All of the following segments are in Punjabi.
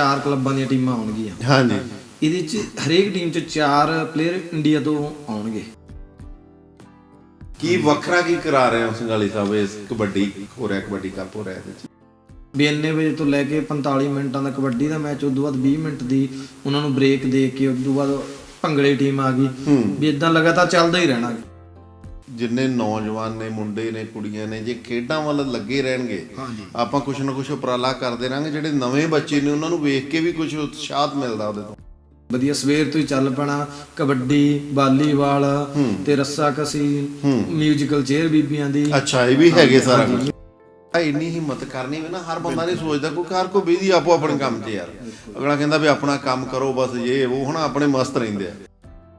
ਚਾਰ ਕਲੱਬਾਂ ਦੀਆਂ ਟੀਮਾਂ ਆਉਣਗੀਆਂ। ਹਾਂਜੀ। ਇਹਦੇ ਚ ਹਰੇਕ ਟੀਮ ਚ ਚਾਰ ਪਲੇਅਰ ਇੰਡੀਆ ਤੋਂ ਆਉਣਗੇ। ਕੀ ਵੱਖਰਾ ਕੀ ਕਰਾ ਰਹੇ ਹੋ ਸੰਗਾਲੀ ਸਾਹਿਬ ਇਸ ਕਬੱਡੀ ਹੋ ਰਿਹਾ ਕਬੱਡੀ ਕੱਪ ਹੋ ਰਿਹਾ ਇਹਦੇ ਚ? ਵੀ ਇੰਨੇ ਵਜੇ ਤੋਂ ਲੈ ਕੇ 45 ਮਿੰਟਾਂ ਦਾ ਕਬੱਡੀ ਦਾ ਮੈਚ ਉਦੋਂ ਬਾਅਦ 20 ਮਿੰਟ ਦੀ ਉਹਨਾਂ ਨੂੰ ਬ੍ਰੇਕ ਦੇ ਕੇ ਉਦੋਂ ਬਾਅਦ ਭੰਗੜੇ ਟੀਮ ਆ ਗਈ। ਵੀ ਇਦਾਂ ਲਗਾਤਾਰ ਚੱਲਦਾ ਹੀ ਰਹਿਣਾ। ਜਿੰਨੇ ਨੌਜਵਾਨ ਨੇ ਮੁੰਡੇ ਨੇ ਕੁੜੀਆਂ ਨੇ ਜੇ ਖੇਡਾਂ ਵੱਲ ਲੱਗੇ ਰਹਿਣਗੇ ਆਪਾਂ ਕੁਛ ਨਾ ਕੁਛ ਉਪਰਾਲਾ ਕਰਦੇ ਰਾਂਗੇ ਜਿਹੜੇ ਨਵੇਂ ਬੱਚੇ ਨੇ ਉਹਨਾਂ ਨੂੰ ਵੇਖ ਕੇ ਵੀ ਕੁਝ ਉਤਸ਼ਾਹਤ ਮਿਲਦਾ ਉਹਦੇ ਤੋਂ। ਵਧੀਆ ਸਵੇਰ ਤੋਂ ਹੀ ਚੱਲ ਪੈਣਾ ਕਬੱਡੀ ਵਾਲੀਬਾਲ ਤੇ ਰੱਸਾ ਕਸੀ ਮਿਊਜ਼ੀਕਲ ਚੇਅਰ ਬੀਬੀਆਂ ਦੀ। ਅੱਛਾ ਇਹ ਵੀ ਹੈਗੇ ਸਾਰਾ ਕੁਝ ਇੰਨੀ ਹਿੰਮਤ ਕਰਨੀ ਵੀ ਨਾ ਹਰ ਬੰਦਾ ਨਹੀਂ ਸੋਚਦਾ ਕੋਈ ਹਰ ਕੋਈ ਬਿਜ਼ੀ ਆਪੋ ਆਪਣੇ ਕੰਮ 'ਚ ਯਾਰ। ਅਗਲਾ ਕਹਿੰਦਾ ਵੀ ਆਪਣਾ ਕੰਮ ਕਰੋ ਬਸ ਇਹ ਉਹ ਹਨਾ ਆਪਣੇ ਮਸਤ ਰਹਿੰਦੇ ਆ।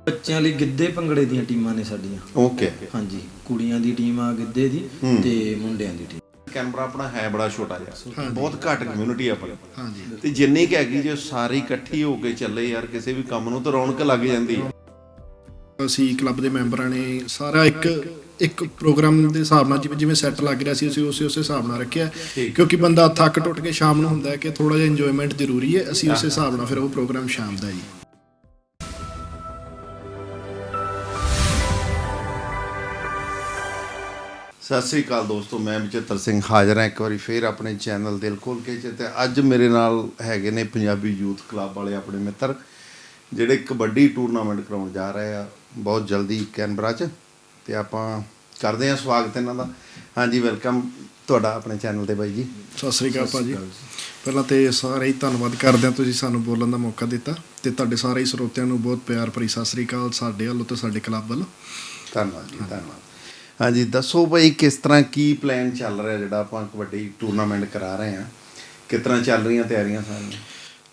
ਬੱਚਿਆਂ ਲਈ ਗਿੱਧੇ ਭੰਗੜੇ ਦੀਆਂ ਟੀਮਾਂ ਨੇ ਸਾਡੀਆਂ। ਓਕੇ। ਹਾਂਜੀ ਕੁੜੀਆਂ ਦੀ ਟੀਮ ਆ ਗਿੱਧੇ ਦੀ ਤੇ ਮੁੰਡਿਆਂ ਦੀ ਟੀਮ। ਕੈਨਬਰਾ ਆਪਣਾ ਹੈ ਬੜਾ ਛੋਟਾ ਜਿਹਾ। ਬਹੁਤ ਘੱਟ ਕਮਿਊਨਿਟੀ ਆਪਣੀ। ਹਾਂਜੀ। ਤੇ ਜਿੰਨੀ ਕਿ ਹੈਗੀ ਜੇ ਸਾਰੇ ਇਕੱਠੀ ਹੋ ਕੇ ਚੱਲੇ ਯਾਰ ਕਿਸੇ ਵੀ ਕੰਮ ਨੂੰ ਤਾਂ ਰੌਣਕ ਲੱਗ ਜਾਂਦੀ ਹੈ ਅਸੀਂ ਕਲੱਬ ਦੇ ਮੈਂਬਰਾਂ ਨੇ ਸਾਰਾ ਇੱਕ ਇੱਕ ਪ੍ਰੋਗਰਾਮ ਦੇ ਹਿਸਾਬ ਨਾਲ ਜਿਵੇਂ ਜਿਵੇਂ ਸੈੱਟ ਲੱਗ ਰਿਹਾ ਸੀ ਅਸੀਂ ਉਸੇ ਉਸੇ ਹਿਸਾਬ ਨਾਲ ਰੱਖਿਆ। ਕਿਉਂਕਿ ਬੰਦਾ ਥੱਕ ਟੁੱਟ ਕੇ ਸ਼ਾਮ ਨੂੰ ਹੁੰਦਾ ਹੈ ਕਿ ਥੋੜਾ ਜਿਹਾ ਇੰਜੋਇਮੈਂਟ ਜ਼ਰੂਰੀ ਹੈ ਅਸੀਂ ਉਸੇ ਹਿਸਾਬ ਨਾਲ ਫਿਰ ਉਹ ਪ੍ਰੋਗਰਾਮ ਸ਼ਾਮ ਦਾ ਜੀ ਸਤਿ ਸ੍ਰੀ ਅਕਾਲ ਦੋਸਤੋ ਮੈਂ ਬਚਿੱਤਰ ਸਿੰਘ ਹਾਜ਼ਰ ਹਾਂ ਇੱਕ ਵਾਰੀ ਫੇਰ ਆਪਣੇ ਚੈਨਲ ਦਿਲ ਖੋਲ ਕੇ ਚ ਤੇ ਅੱਜ ਮੇਰੇ ਨਾਲ ਹੈਗੇ ਨੇ ਪੰਜਾਬੀ ਯੂਥ ਕਲੱਬ ਵਾਲੇ ਆਪਣੇ ਮਿੱਤਰ ਜਿਹੜੇ ਕਬੱਡੀ ਟੂਰਨਾਮੈਂਟ ਕਰਾਉਣ ਜਾ ਰਹੇ ਆ। ਬਹੁਤ ਜਲਦੀ ਕੈਨਬਰਾ ਚ ਤੇ ਆਪਾਂ ਕਰਦੇ ਹਾਂ ਸਵਾਗਤ ਇਹਨਾਂ ਦਾ। ਹਾਂਜੀ ਵੈਲਕਮ ਤੁਹਾਡਾ ਆਪਣੇ ਚੈਨਲ ਤੇ ਬਾਈ ਜੀ। ਸਤਿ ਸ੍ਰੀ ਅਕਾਲ ਭਾਜੀ। ਪਹਿਲਾਂ ਤੇ ਸਾਰੇ ਹੀ ਧੰਨਵਾਦ ਕਰਦੇ ਹਾਂ ਤੁਸੀਂ ਸਾਨੂੰ ਬੋਲਣ ਦਾ ਮੌਕਾ ਦਿੱਤਾ ਤੇ ਤੁਹਾਡੇ ਸਾਰੇ ਹੀ ਸਰੋਤਿਆਂ ਨੂੰ ਬਹੁਤ ਪਿਆਰ ਭਰੀ ਸਤਿ ਸ੍ਰੀ ਅਕਾਲ ਸਾਡੇ ਵੱਲੋਂ ਤੇ ਸਾਡੇ ਕਲੱਬ ਵੱਲੋਂ। ਧੰਨਵਾਦ ਜੀ ਧੰਨਵਾਦ। ਹਾਂਜੀ ਦੱਸੋ ਬਾਈ ਕਿਸ ਤਰ੍ਹਾਂ ਕੀ ਪਲਾਨ ਚੱਲ ਰਿਹਾ ਜਿਹੜਾ ਆਪਾਂ ਕਬੱਡੀ ਟੂਰਨਾਮੈਂਟ ਕਰਾ ਰਹੇ ਹਾਂ? ਕਿਸ ਤਰ੍ਹਾਂ ਚੱਲ ਰਹੀਆਂ ਤਿਆਰੀਆਂ ਸਾਰੀਆਂ?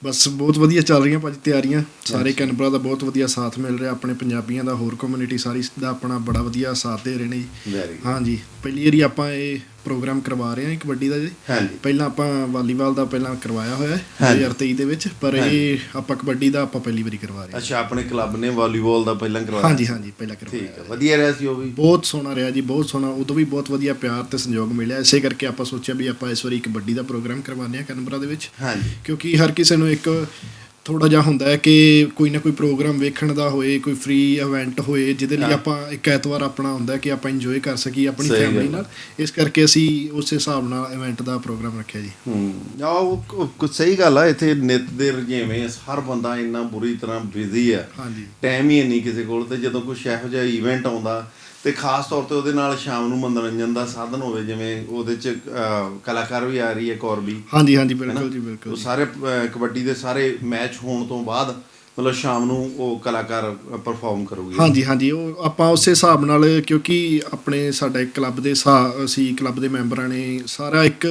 ਬਸ ਬਹੁਤ ਵਧੀਆ ਚੱਲ ਰਹੀਆਂ ਭਾਜੀ ਤਿਆਰੀਆਂ। ਸਾਰੇ ਕੈਨਬਰਾ ਦਾ ਬਹੁਤ ਵਧੀਆ ਸਾਥ ਮਿਲ ਰਿਹਾ ਆਪਣੇ ਪੰਜਾਬੀਆਂ ਦਾ ਹੋਰ ਕਮਿਊਨਿਟੀ ਸਾਰੀ ਦਾ ਆਪਣਾ ਬੜਾ ਵਧੀਆ ਸਾਥ ਦੇ ਰਹੇ ਨੇ ਜੀ। ਹਾਂਜੀ ਪਹਿਲੀ ਵਾਰੀ ਆਪਾਂ ਇਹ ਪ੍ਰੋਗਰਾਮ ਕਰਵਾ ਰਹੇ ਹਾਂ ਕਬੱਡੀ ਦਾ ਜੀ। ਪਹਿਲਾਂ ਆਪਾਂ ਵਾਲੀਬਾਲ ਦਾ ਪਹਿਲਾਂ ਕਰਵਾਇਆ ਹੋਇਆ ਹੈ 2023 ਦੇ ਵਿੱਚ ਪਰ ਇਹ ਆਪਾਂ ਕਬੱਡੀ ਦਾ ਆਪਾਂ ਪਹਿਲੀ ਵਾਰੀ ਕਰਵਾ ਰਹੇ ਹਾਂ। ਅੱਛਾ ਆਪਣੇ ਕਲੱਬ ਨੇ ਵਾਲੀਬਾਲ ਦਾ ਪਹਿਲਾਂ ਕਰਵਾਇਆ। ਹਾਂਜੀ ਹਾਂਜੀ ਪਹਿਲਾਂ ਕਰਵਾਇਆ ਠੀਕ ਹੈ ਵਧੀਆ ਰਿਹਾ ਸੀ ਉਹ ਵੀ। ਬਹੁਤ ਸੋਹਣਾ ਰਿਹਾ ਜੀ ਬਹੁਤ ਸੋਹਣਾ ਉਦੋਂ ਵੀ ਬਹੁਤ ਵਧੀਆ ਪਿਆਰ ਤੇ ਸੰਯੋਗ ਮਿਲਿਆ। ਇਸੇ ਕਰਕੇ ਆਪਾਂ ਸੋਚਿਆ ਵੀ ਆਪਾਂ ਇਸ ਵਾਰੀ ਕਬੱਡੀ ਦਾ ਪ੍ਰੋਗਰਾਮ ਕਰਵਾਉਂਦੇ ਹਾਂ ਕਨਬਰਾ ਦੇ ਵਿੱਚ। ਹਾਂਜੀ। ਕਿਉਂਕਿ ਹਰ ਕਿਸੇ ਨੂੰ ਇੱਕ ਥੋੜਾ ਜਿਹਾ ਹੁੰਦਾ ਹੈ ਕਿ ਕੋਈ ਨਾ ਕੋਈ ਪ੍ਰੋਗਰਾਮ ਵੇਖਣ ਦਾ ਹੋਏ ਕੋਈ ਫ੍ਰੀ ਇਵੈਂਟ ਹੋਏ ਜਿਹਦੇ ਲਈ ਆਪਾਂ ਇੱਕ ਐਤਵਾਰ ਆਪਣਾ ਹੁੰਦਾ ਕਿ ਆਪਾਂ ਇੰਜੋਏ ਕਰ ਸਕੀਏ ਆਪਣੀ ਫੈਮਿਲੀ ਨਾਲ। ਇਸ ਕਰਕੇ ਅਸੀਂ ਉਸੇ ਹਿਸਾਬ ਨਾਲ ਇਵੈਂਟ ਦਾ ਪ੍ਰੋਗਰਾਮ ਰੱਖਿਆ ਜੀ। ਹੂੰ ਆ ਉਹ ਕ- ਕ- ਸਹੀ ਗੱਲ ਆ ਇੱਥੇ ਨਿਤ ਦੇ ਰਜੇਵੇਂ ਹਰ ਬੰਦਾ ਇੰਨਾ ਬੁਰੀ ਤਰ੍ਹਾਂ ਬਿਜ਼ੀ ਆ। ਹਾਂਜੀ। ਟਾਈਮ ਹੀ ਨਹੀਂ ਕਿਸੇ ਕੋਲ ਤੇ ਜਦੋਂ ਕੋਈ ਇਹੋ ਜਿਹਾ ਇਵੈਂਟ ਆਉਂਦਾ ਤੇ ਖਾਸ ਤੌਰ ਤੇ ਉਹਦੇ ਨਾਲ ਸ਼ਾਮ ਨੂੰ ਮਨੋਰੰਜਨ ਦਾ ਸਾਧਨ ਹੋਵੇ ਜਿਵੇਂ ਉਹਦੇ ਚ ਕਲਾਕਾਰ ਵੀ ਆ ਰਹੀ ਹੈ ਕੌਰ ਵੀ। ਹਾਂਜੀ ਹਾਂਜੀ ਬਿਲਕੁਲ ਜੀ ਬਿਲਕੁਲ ਉਹ ਸਾਰੇ ਕਬੱਡੀ ਦੇ ਸਾਰੇ ਮੈਚ ਹੋਣ ਤੋਂ ਬਾਅਦ ਮਤਲਬ ਸ਼ਾਮ ਨੂੰ ਉਹ ਕਲਾਕਾਰ ਪਰਫਾਰਮ ਕਰੂਗੀ। ਹਾਂਜੀ ਹਾਂਜੀ ਉਹ ਆਪਾਂ ਉਸੇ ਹਿਸਾਬ ਨਾਲ ਕਿਉਂਕਿ ਆਪਣੇ ਸਾਡੇ ਕਲੱਬ ਦੇ ਅਸੀਂ ਕਲੱਬ ਦੇ ਮੈਂਬਰਾਂ ਨੇ ਸਾਰਾ ਇੱਕ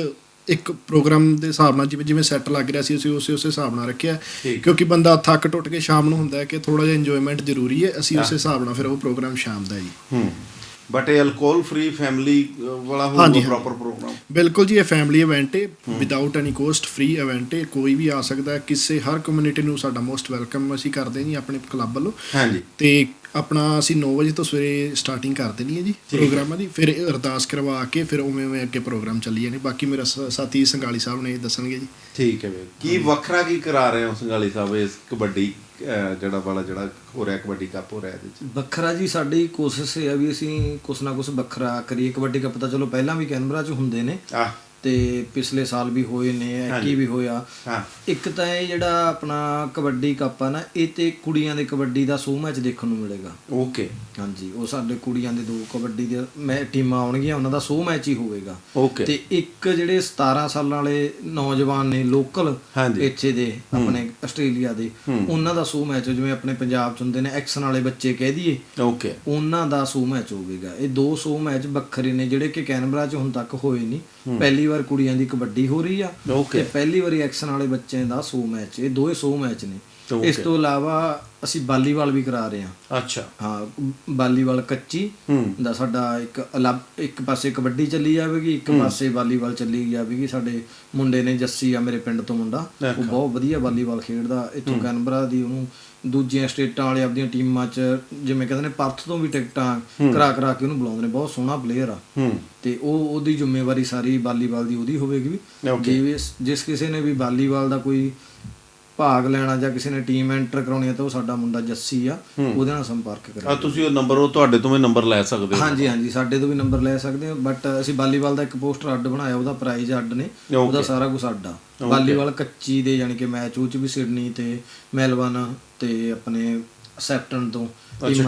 ਇੱਕ ਪ੍ਰੋਗਰਾਮ ਦੇ ਹਿਸਾਬ ਨਾਲ ਜਿਵੇਂ ਜਿਵੇਂ ਸੈੱਟ ਲੱਗ ਰਿਹਾ ਸੀ ਅਸੀਂ ਉਸੇ ਉਸੇ ਹਿਸਾਬ ਨਾਲ ਰੱਖਿਆ। ਕਿਉਂਕਿ ਬੰਦਾ ਥੱਕ ਟੁੱਟ ਕੇ ਸ਼ਾਮ ਨੂੰ ਹੁੰਦਾ ਹੈ ਕਿ ਥੋੜਾ ਜਿਹਾ ਇੰਜੋਇਮੈਂਟ ਜ਼ਰੂਰੀ ਹੈ ਅਸੀਂ ਉਸੇ ਹਿਸਾਬ ਨਾਲ ਫਿਰ ਉਹ ਪ੍ਰੋਗਰਾਮ ਸ਼ਾਮ ਦਾ ਜੀ ਹੂੰ। ਬਟ ਇਹ ਅਲਕੋਹਲ ਫ੍ਰੀ ਫੈਮਿਲੀ ਵਾਲਾ ਹੋਊਗਾ। ਪ੍ਰੋਪਰ ਪ੍ਰੋਗਰਾਮ ਬਿਲਕੁਲ ਜੀ ਇਹ ਫੈਮਿਲੀ ਇਵੈਂਟ ਹੈ। Without any cost free event ਹੈ ਕੋਈ ਵੀ ਆ ਸਕਦਾ ਹੈ ਕਿਸੇ ਹਰ ਕਮਿਊਨਿਟੀ ਨੂੰ ਸਾਡਾ ਮੋਸਟ ਵੈਲਕਮ ਅਸੀਂ ਕਰਦੇ ਹਾਂ ਜੀ ਆਪਣੇ ਕਲੱਬ ਵੱਲੋਂ। ਹਾਂਜੀ। ਤੇ ਆਪਣਾ ਅਸੀਂ 9 ਵਜੇ ਤੋਂ ਸਵੇਰੇ ਸਟਾਰਟਿੰਗ ਕਰ ਦੇਣੀ ਹੈ ਜੀ ਪ੍ਰੋਗਰਾਮਾਂ ਦੀ। ਫਿਰ ਅਰਦਾਸ ਕਰਵਾ ਕੇ ਫਿਰ ਉਵੇਂ ਉਵੇਂ ਅੱਗੇ ਪ੍ਰੋਗਰਾਮ ਚੱਲੀ ਜਾਣੇ ਬਾਕੀ ਮੇਰਾ ਸਾਥੀ ਸੰਗਾਲੀ ਸਾਹਿਬ ਨੇ ਦੱਸਣਗੇ ਜੀ। ਠੀਕ ਹੈ ਵੀ ਕੀ ਵੱਖਰਾ ਕੀ ਕਰਾ ਰਹੇ ਹੋ ਸੰਗਾਲੀ ਸਾਹਿਬ ਇਸ ਕਬੱਡੀ ਜਿਹੜਾ ਵਾਲਾ ਜਿਹੜਾ ਹੋ ਰਿਹਾ ਕਬੱਡੀ ਕੱਪ ਹੋ ਰਿਹਾ ਇਹਦੇ ਚ। ਵੱਖਰਾ ਜੀ ਸਾਡੀ ਕੋਸ਼ਿਸ਼ ਆ ਵੀ ਅਸੀਂ ਕੁਛ ਨਾ ਕੁਛ ਵੱਖਰਾ ਕਰੀਏ। ਕਬੱਡੀ ਕੱਪ ਤਾਂ ਚਲੋ ਪਹਿਲਾਂ ਵੀ ਕੈਨਬਰਾ 'ਚ ਹੁੰਦੇ ਨੇ। ਆ ਤੇ ਪਿਛਲੇ ਸਾਲ ਵੀ ਹੋਏ ਨੇ ਐਕੀ ਵੀ ਹੋਇਆ ਹਾਂ। ਇੱਕ ਤਾਂ ਇਹ ਜਿਹੜਾ ਆਪਣਾ ਕਬੱਡੀ ਕੱਪ ਆ ਨਾ ਇਹ ਤੇ ਕੁੜੀਆਂ ਦੇ ਕਬੱਡੀ ਦਾ ਸੋ ਮੈਚ ਦੇਖਣ ਨੂੰ ਮਿਲੇਗਾ। ਓਕੇ। ਹਾਂਜੀ ਉਹ ਸਾਡੇ ਕੁੜੀਆਂ ਦੇ ਦੋ ਕਬੱਡੀ ਦੇ ਮੈ ਟੀਮਾਂ ਆਉਣਗੀਆਂ ਉਹਨਾਂ ਦਾ ਸੋ ਮੈਚ ਹੀ ਹੋਵੇਗਾ। ਓਕੇ। ਤੇ ਇੱਕ ਜਿਹੜੇ 17 ਸਾਲਾਂ ਵਾਲੇ ਨੌਜਵਾਨ ਨੇ ਲੋਕਲ। ਇੱਥੇ ਦੇ ਆਪਣੇ ਆਸਟ੍ਰੇਲੀਆ ਦੇ ਉਹਨਾਂ ਦਾ ਸੋ ਮੈਚ ਜਿਵੇਂ ਆਪਣੇ ਪੰਜਾਬ ਚ ਹੁੰਦੇ ਨੇ ਐਕਸ਼ਨ ਵਾਲੇ ਬੱਚੇ ਕਹਿ ਦਈਏ ਓਕੇ। ਉਹਨਾਂ ਦਾ ਸੋ ਮੈਚ ਹੋਵੇਗਾ। ਇਹ ਦੋ ਸੋ ਮੈਚ ਵੱਖਰੇ ਨੇ ਜਿਹੜੇ ਕਿ ਕੈਨਬਰਾ 'ਚ ਹੁਣ ਤੱਕ ਹੋਏ ਨਹੀਂ। ਪਹਿਲੀ ਵਾਰ ਕੁੜੀਆਂ ਦੀ ਕਬੱਡੀ ਹੋ ਰਹੀ ਆ. ਤੇ ਪਹਿਲੀ ਵਾਰੀ ਐਕਸ਼ਨ ਵਾਲੇ ਬੱਚਿਆਂ ਦਾ ਸੋ ਮੈਚ ਇਹ ਦੋਏ ਸੋ ਮੈਚ ਨੇ. ਇਸ ਤੋਂ ਇਲਾਵਾ ਅਸੀਂ ਵਾਲੀਬਾਲ ਵੀ ਕਰਾ ਰਹੇ ਹਾਂ। ਅੱਛਾ। ਹਾਂ ਵਾਲੀਬਾਲ ਕੱਚੀ ਦਾ ਸਾਡਾ ਇੱਕ ਅਲੱਗ ਇੱਕ ਪਾਸੇ ਕਬੱਡੀ ਚੱਲੀ ਜਾਵੇਗੀ ਇੱਕ ਪਾਸੇ ਵਾਲੀਬਾਲ ਚੱਲੀ ਜਾਵੇਗੀ। ਸਾਡੇ ਮੁੰਡੇ ਨੇ ਜੱਸੀ ਆ ਮੇਰੇ ਪਿੰਡ ਤੋਂ ਮੁੰਡਾ। ਉਹ ਬਹੁਤ ਵਧੀਆ ਵਾਲੀਬਾਲ ਖੇਡਦਾ ਇੱਥੋਂ ਕੈਨਬਰਾ ਦੀ ਉਹਨੂੰ ਦੂਜੀਆਂ ਸਟੇਟਾਂ ਵਾਲੇ ਆਪਦੀਆਂ ਟੀਮਾਂ 'ਚ ਜਿਵੇਂ ਕਹਿੰਦੇ ਨੇ ਪਰਥ ਤੋਂ ਵੀ ਟਿਕਟਾਂ ਕਰਾ ਕਰਾ ਕੇ ਉਹਨੂੰ ਬੁਲਾਉਂਦੇ ਨੇ ਬਹੁਤ ਸੋਹਣਾ ਪਲੇਅਰ ਆ। ਤੇ ਉਹ ਉਹਦੀ ਜ਼ਿੰਮੇਵਾਰੀ ਸਾਰੀ ਵਾਲੀਬਾਲ ਦੀ ਉਹਦੀ ਹੋਵੇਗੀ. ਜਿਵੇਂ ਜਿਸ ਕਿਸੇ ਨੇ ਵੀ ਵਾਲੀਬਾਲ ਦਾ ਕੋਈ ਭਾਗ ਲੈਣਾ ਜਾਂ ਕਿਸੇ ਨੇ ਟੀਮ ਐਂਟਰ ਕਰਾਉਣੀ ਆ ਤਾਂ ਉਹ ਸਾਡਾ ਮੁੰਡਾ ਜੱਸੀ ਆ ਉਹਦੇ ਨਾਲ ਸੰਪਰਕ ਆ ਕਰੇ ਤੁਸੀਂ ਉਹ ਨੰਬਰ ਉਹ ਤੁਹਾਡੇ ਤੋਂ ਵੀ ਨੰਬਰ ਲੈ ਸਕਦੇ ਹੋ। ਹਾਂਜੀ ਹਾਂਜੀ ਸਾਡੇ ਤੋਂ ਵੀ ਨੰਬਰ ਲੈ ਸਕਦੇ ਹੋ ਬਟ ਅਸੀਂ ਵਾਲੀਬਾਲ ਦਾ ਇੱਕ ਪੋਸਟਰ ਅੱਡ ਬਣਾਇਆ ਉਹਦਾ ਪ੍ਰਾਈਜ਼ ਅੱਡ ਨੇ ਉਹਦਾ ਸਾਰਾ ਕੁਝ ਅੱਡ ਆ। ਵਾਲੀਬਾਲ ਕੱਚੀ ਦੇ ਯਾਨੀ ਕਿ ਮੈਚ ਉਹ ਚ ਵੀ ਸਿਡਨੀ ਤੇ ਮੈਲਬਨ ਤੇ ਆਪਣੇ ਸੈਪਟਨ ਤੋਂ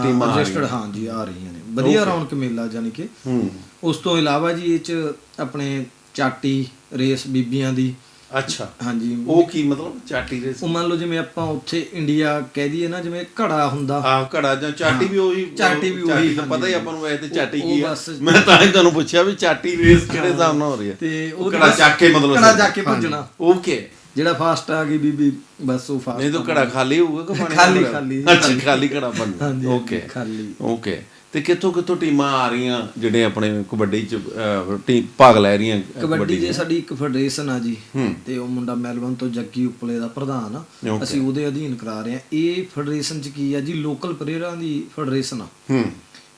ਟੀਮਾਂ ਰਜਿਸਟਰਡ ਹਾਂਜੀ ਆ ਰਹੀਆਂ ਨੇ। ਵਧੀਆ ਰੌਣਕ ਮੇਲਾ ਯਾਨੀ ਕਿ ਹੂੰ। ਉਸ ਤੋਂ ਇਲਾਵਾ ਜੀ ਇਹ ਚ ਆਪਣੇ ਚਾਟੀ ਰੇਸ ਬੀਬੀਆਂ ਦੀ ਅੱਛਾ। ਹਾਂਜੀ। ਉਹ ਕੀ ਮਤਲਬ? ਚਾਟੀ ਰੇਸ ਉਹ ਮੰਨ ਲਓ ਜਿਵੇਂ ਆਪਾਂ ਉੱਥੇ ਇੰਡੀਆ ਕਹਿ ਦਈਏ ਨਾ ਜਿਵੇਂ ਘੜਾ ਹੁੰਦਾ। ਆ ਘੜਾ ਜਾਂ ਚਾਟੀ ਵੀ ਉਹੀ ਚਾਟੀ ਵੀ ਉਹੀ, ਤਾਂ ਪਤਾ ਹੀ ਆਪਾਂ ਨੂੰ ਵੈਸੇ ਤੇ ਚਾਟੀ ਕੀ ਆ। ਮੈਂ ਤਾਂ ਹੀ ਤੁਹਾਨੂੰ ਪੁੱਛਿਆ ਵੀ ਚਾਟੀ ਰੇਸ ਕਿਹੜੇ ਹਿਸਾਬ ਨਾਲ ਹੋ ਰਹੀ ਹੈ? ਤੇ ਉਹ ਘੜਾ ਚੱਕ ਕੇ ਮਤਲਬ ਘੜਾ ਚੱਕ ਕੇ ਭੱਜਣਾ। ਓਕੇ ਜਿਹੜਾ ਫਾਸਟ ਆ ਗਈ ਬੀਬੀ ਬਸ ਉਹ ਫਾਸਟ ਨਹੀਂ ਤਾਂ ਘੜਾ ਖਾਲੀ ਹੋਊਗਾ ਕਿ ਪਾਣੀ ਖਾਲੀ-? ਖਾਲੀ। ਅੱਛਾ ਖਾਲੀ ਘੜਾ ਬੰਦ ਓਕੇ ਖਾਲੀ। ਓਕੇ ਤੇ ਕਿੱਥੋਂ ਕਿੱਥੋਂ ਟੀਮਾਂ ਆ ਰਹੀਆਂ ਜਿਹੜੇ ਆਪਣੇ ਕਬੱਡੀ ਚ ਟੀਮ ਭਾਗ ਲੈ ਰਹੀਆਂ ਕਬੱਡੀ ਜੇ ਸਾਡੀ ਇੱਕ ਫੈਡਰੇਸ਼ਨ ਆ ਜੀ ਤੇ ਉਹ ਮੁੰਡਾ ਮੈਲਬਨ ਤੋਂ ਜੱਗੀ ਉਪਲੇ ਦਾ ਪ੍ਰਧਾਨ ਆ. ਅਸੀਂ ਉਹਦੇ ਅਧੀਨ ਕਰਾ ਰਹੇ ਆ ਇਹ ਫੈਡਰੇਸ਼ਨ ਚ ਕੀ ਆ ਜੀ ਲੋਕਲ ਪਲੇਅਰਾਂ ਦੀ ਫੈਡਰੇਸ਼ਨ ਆ।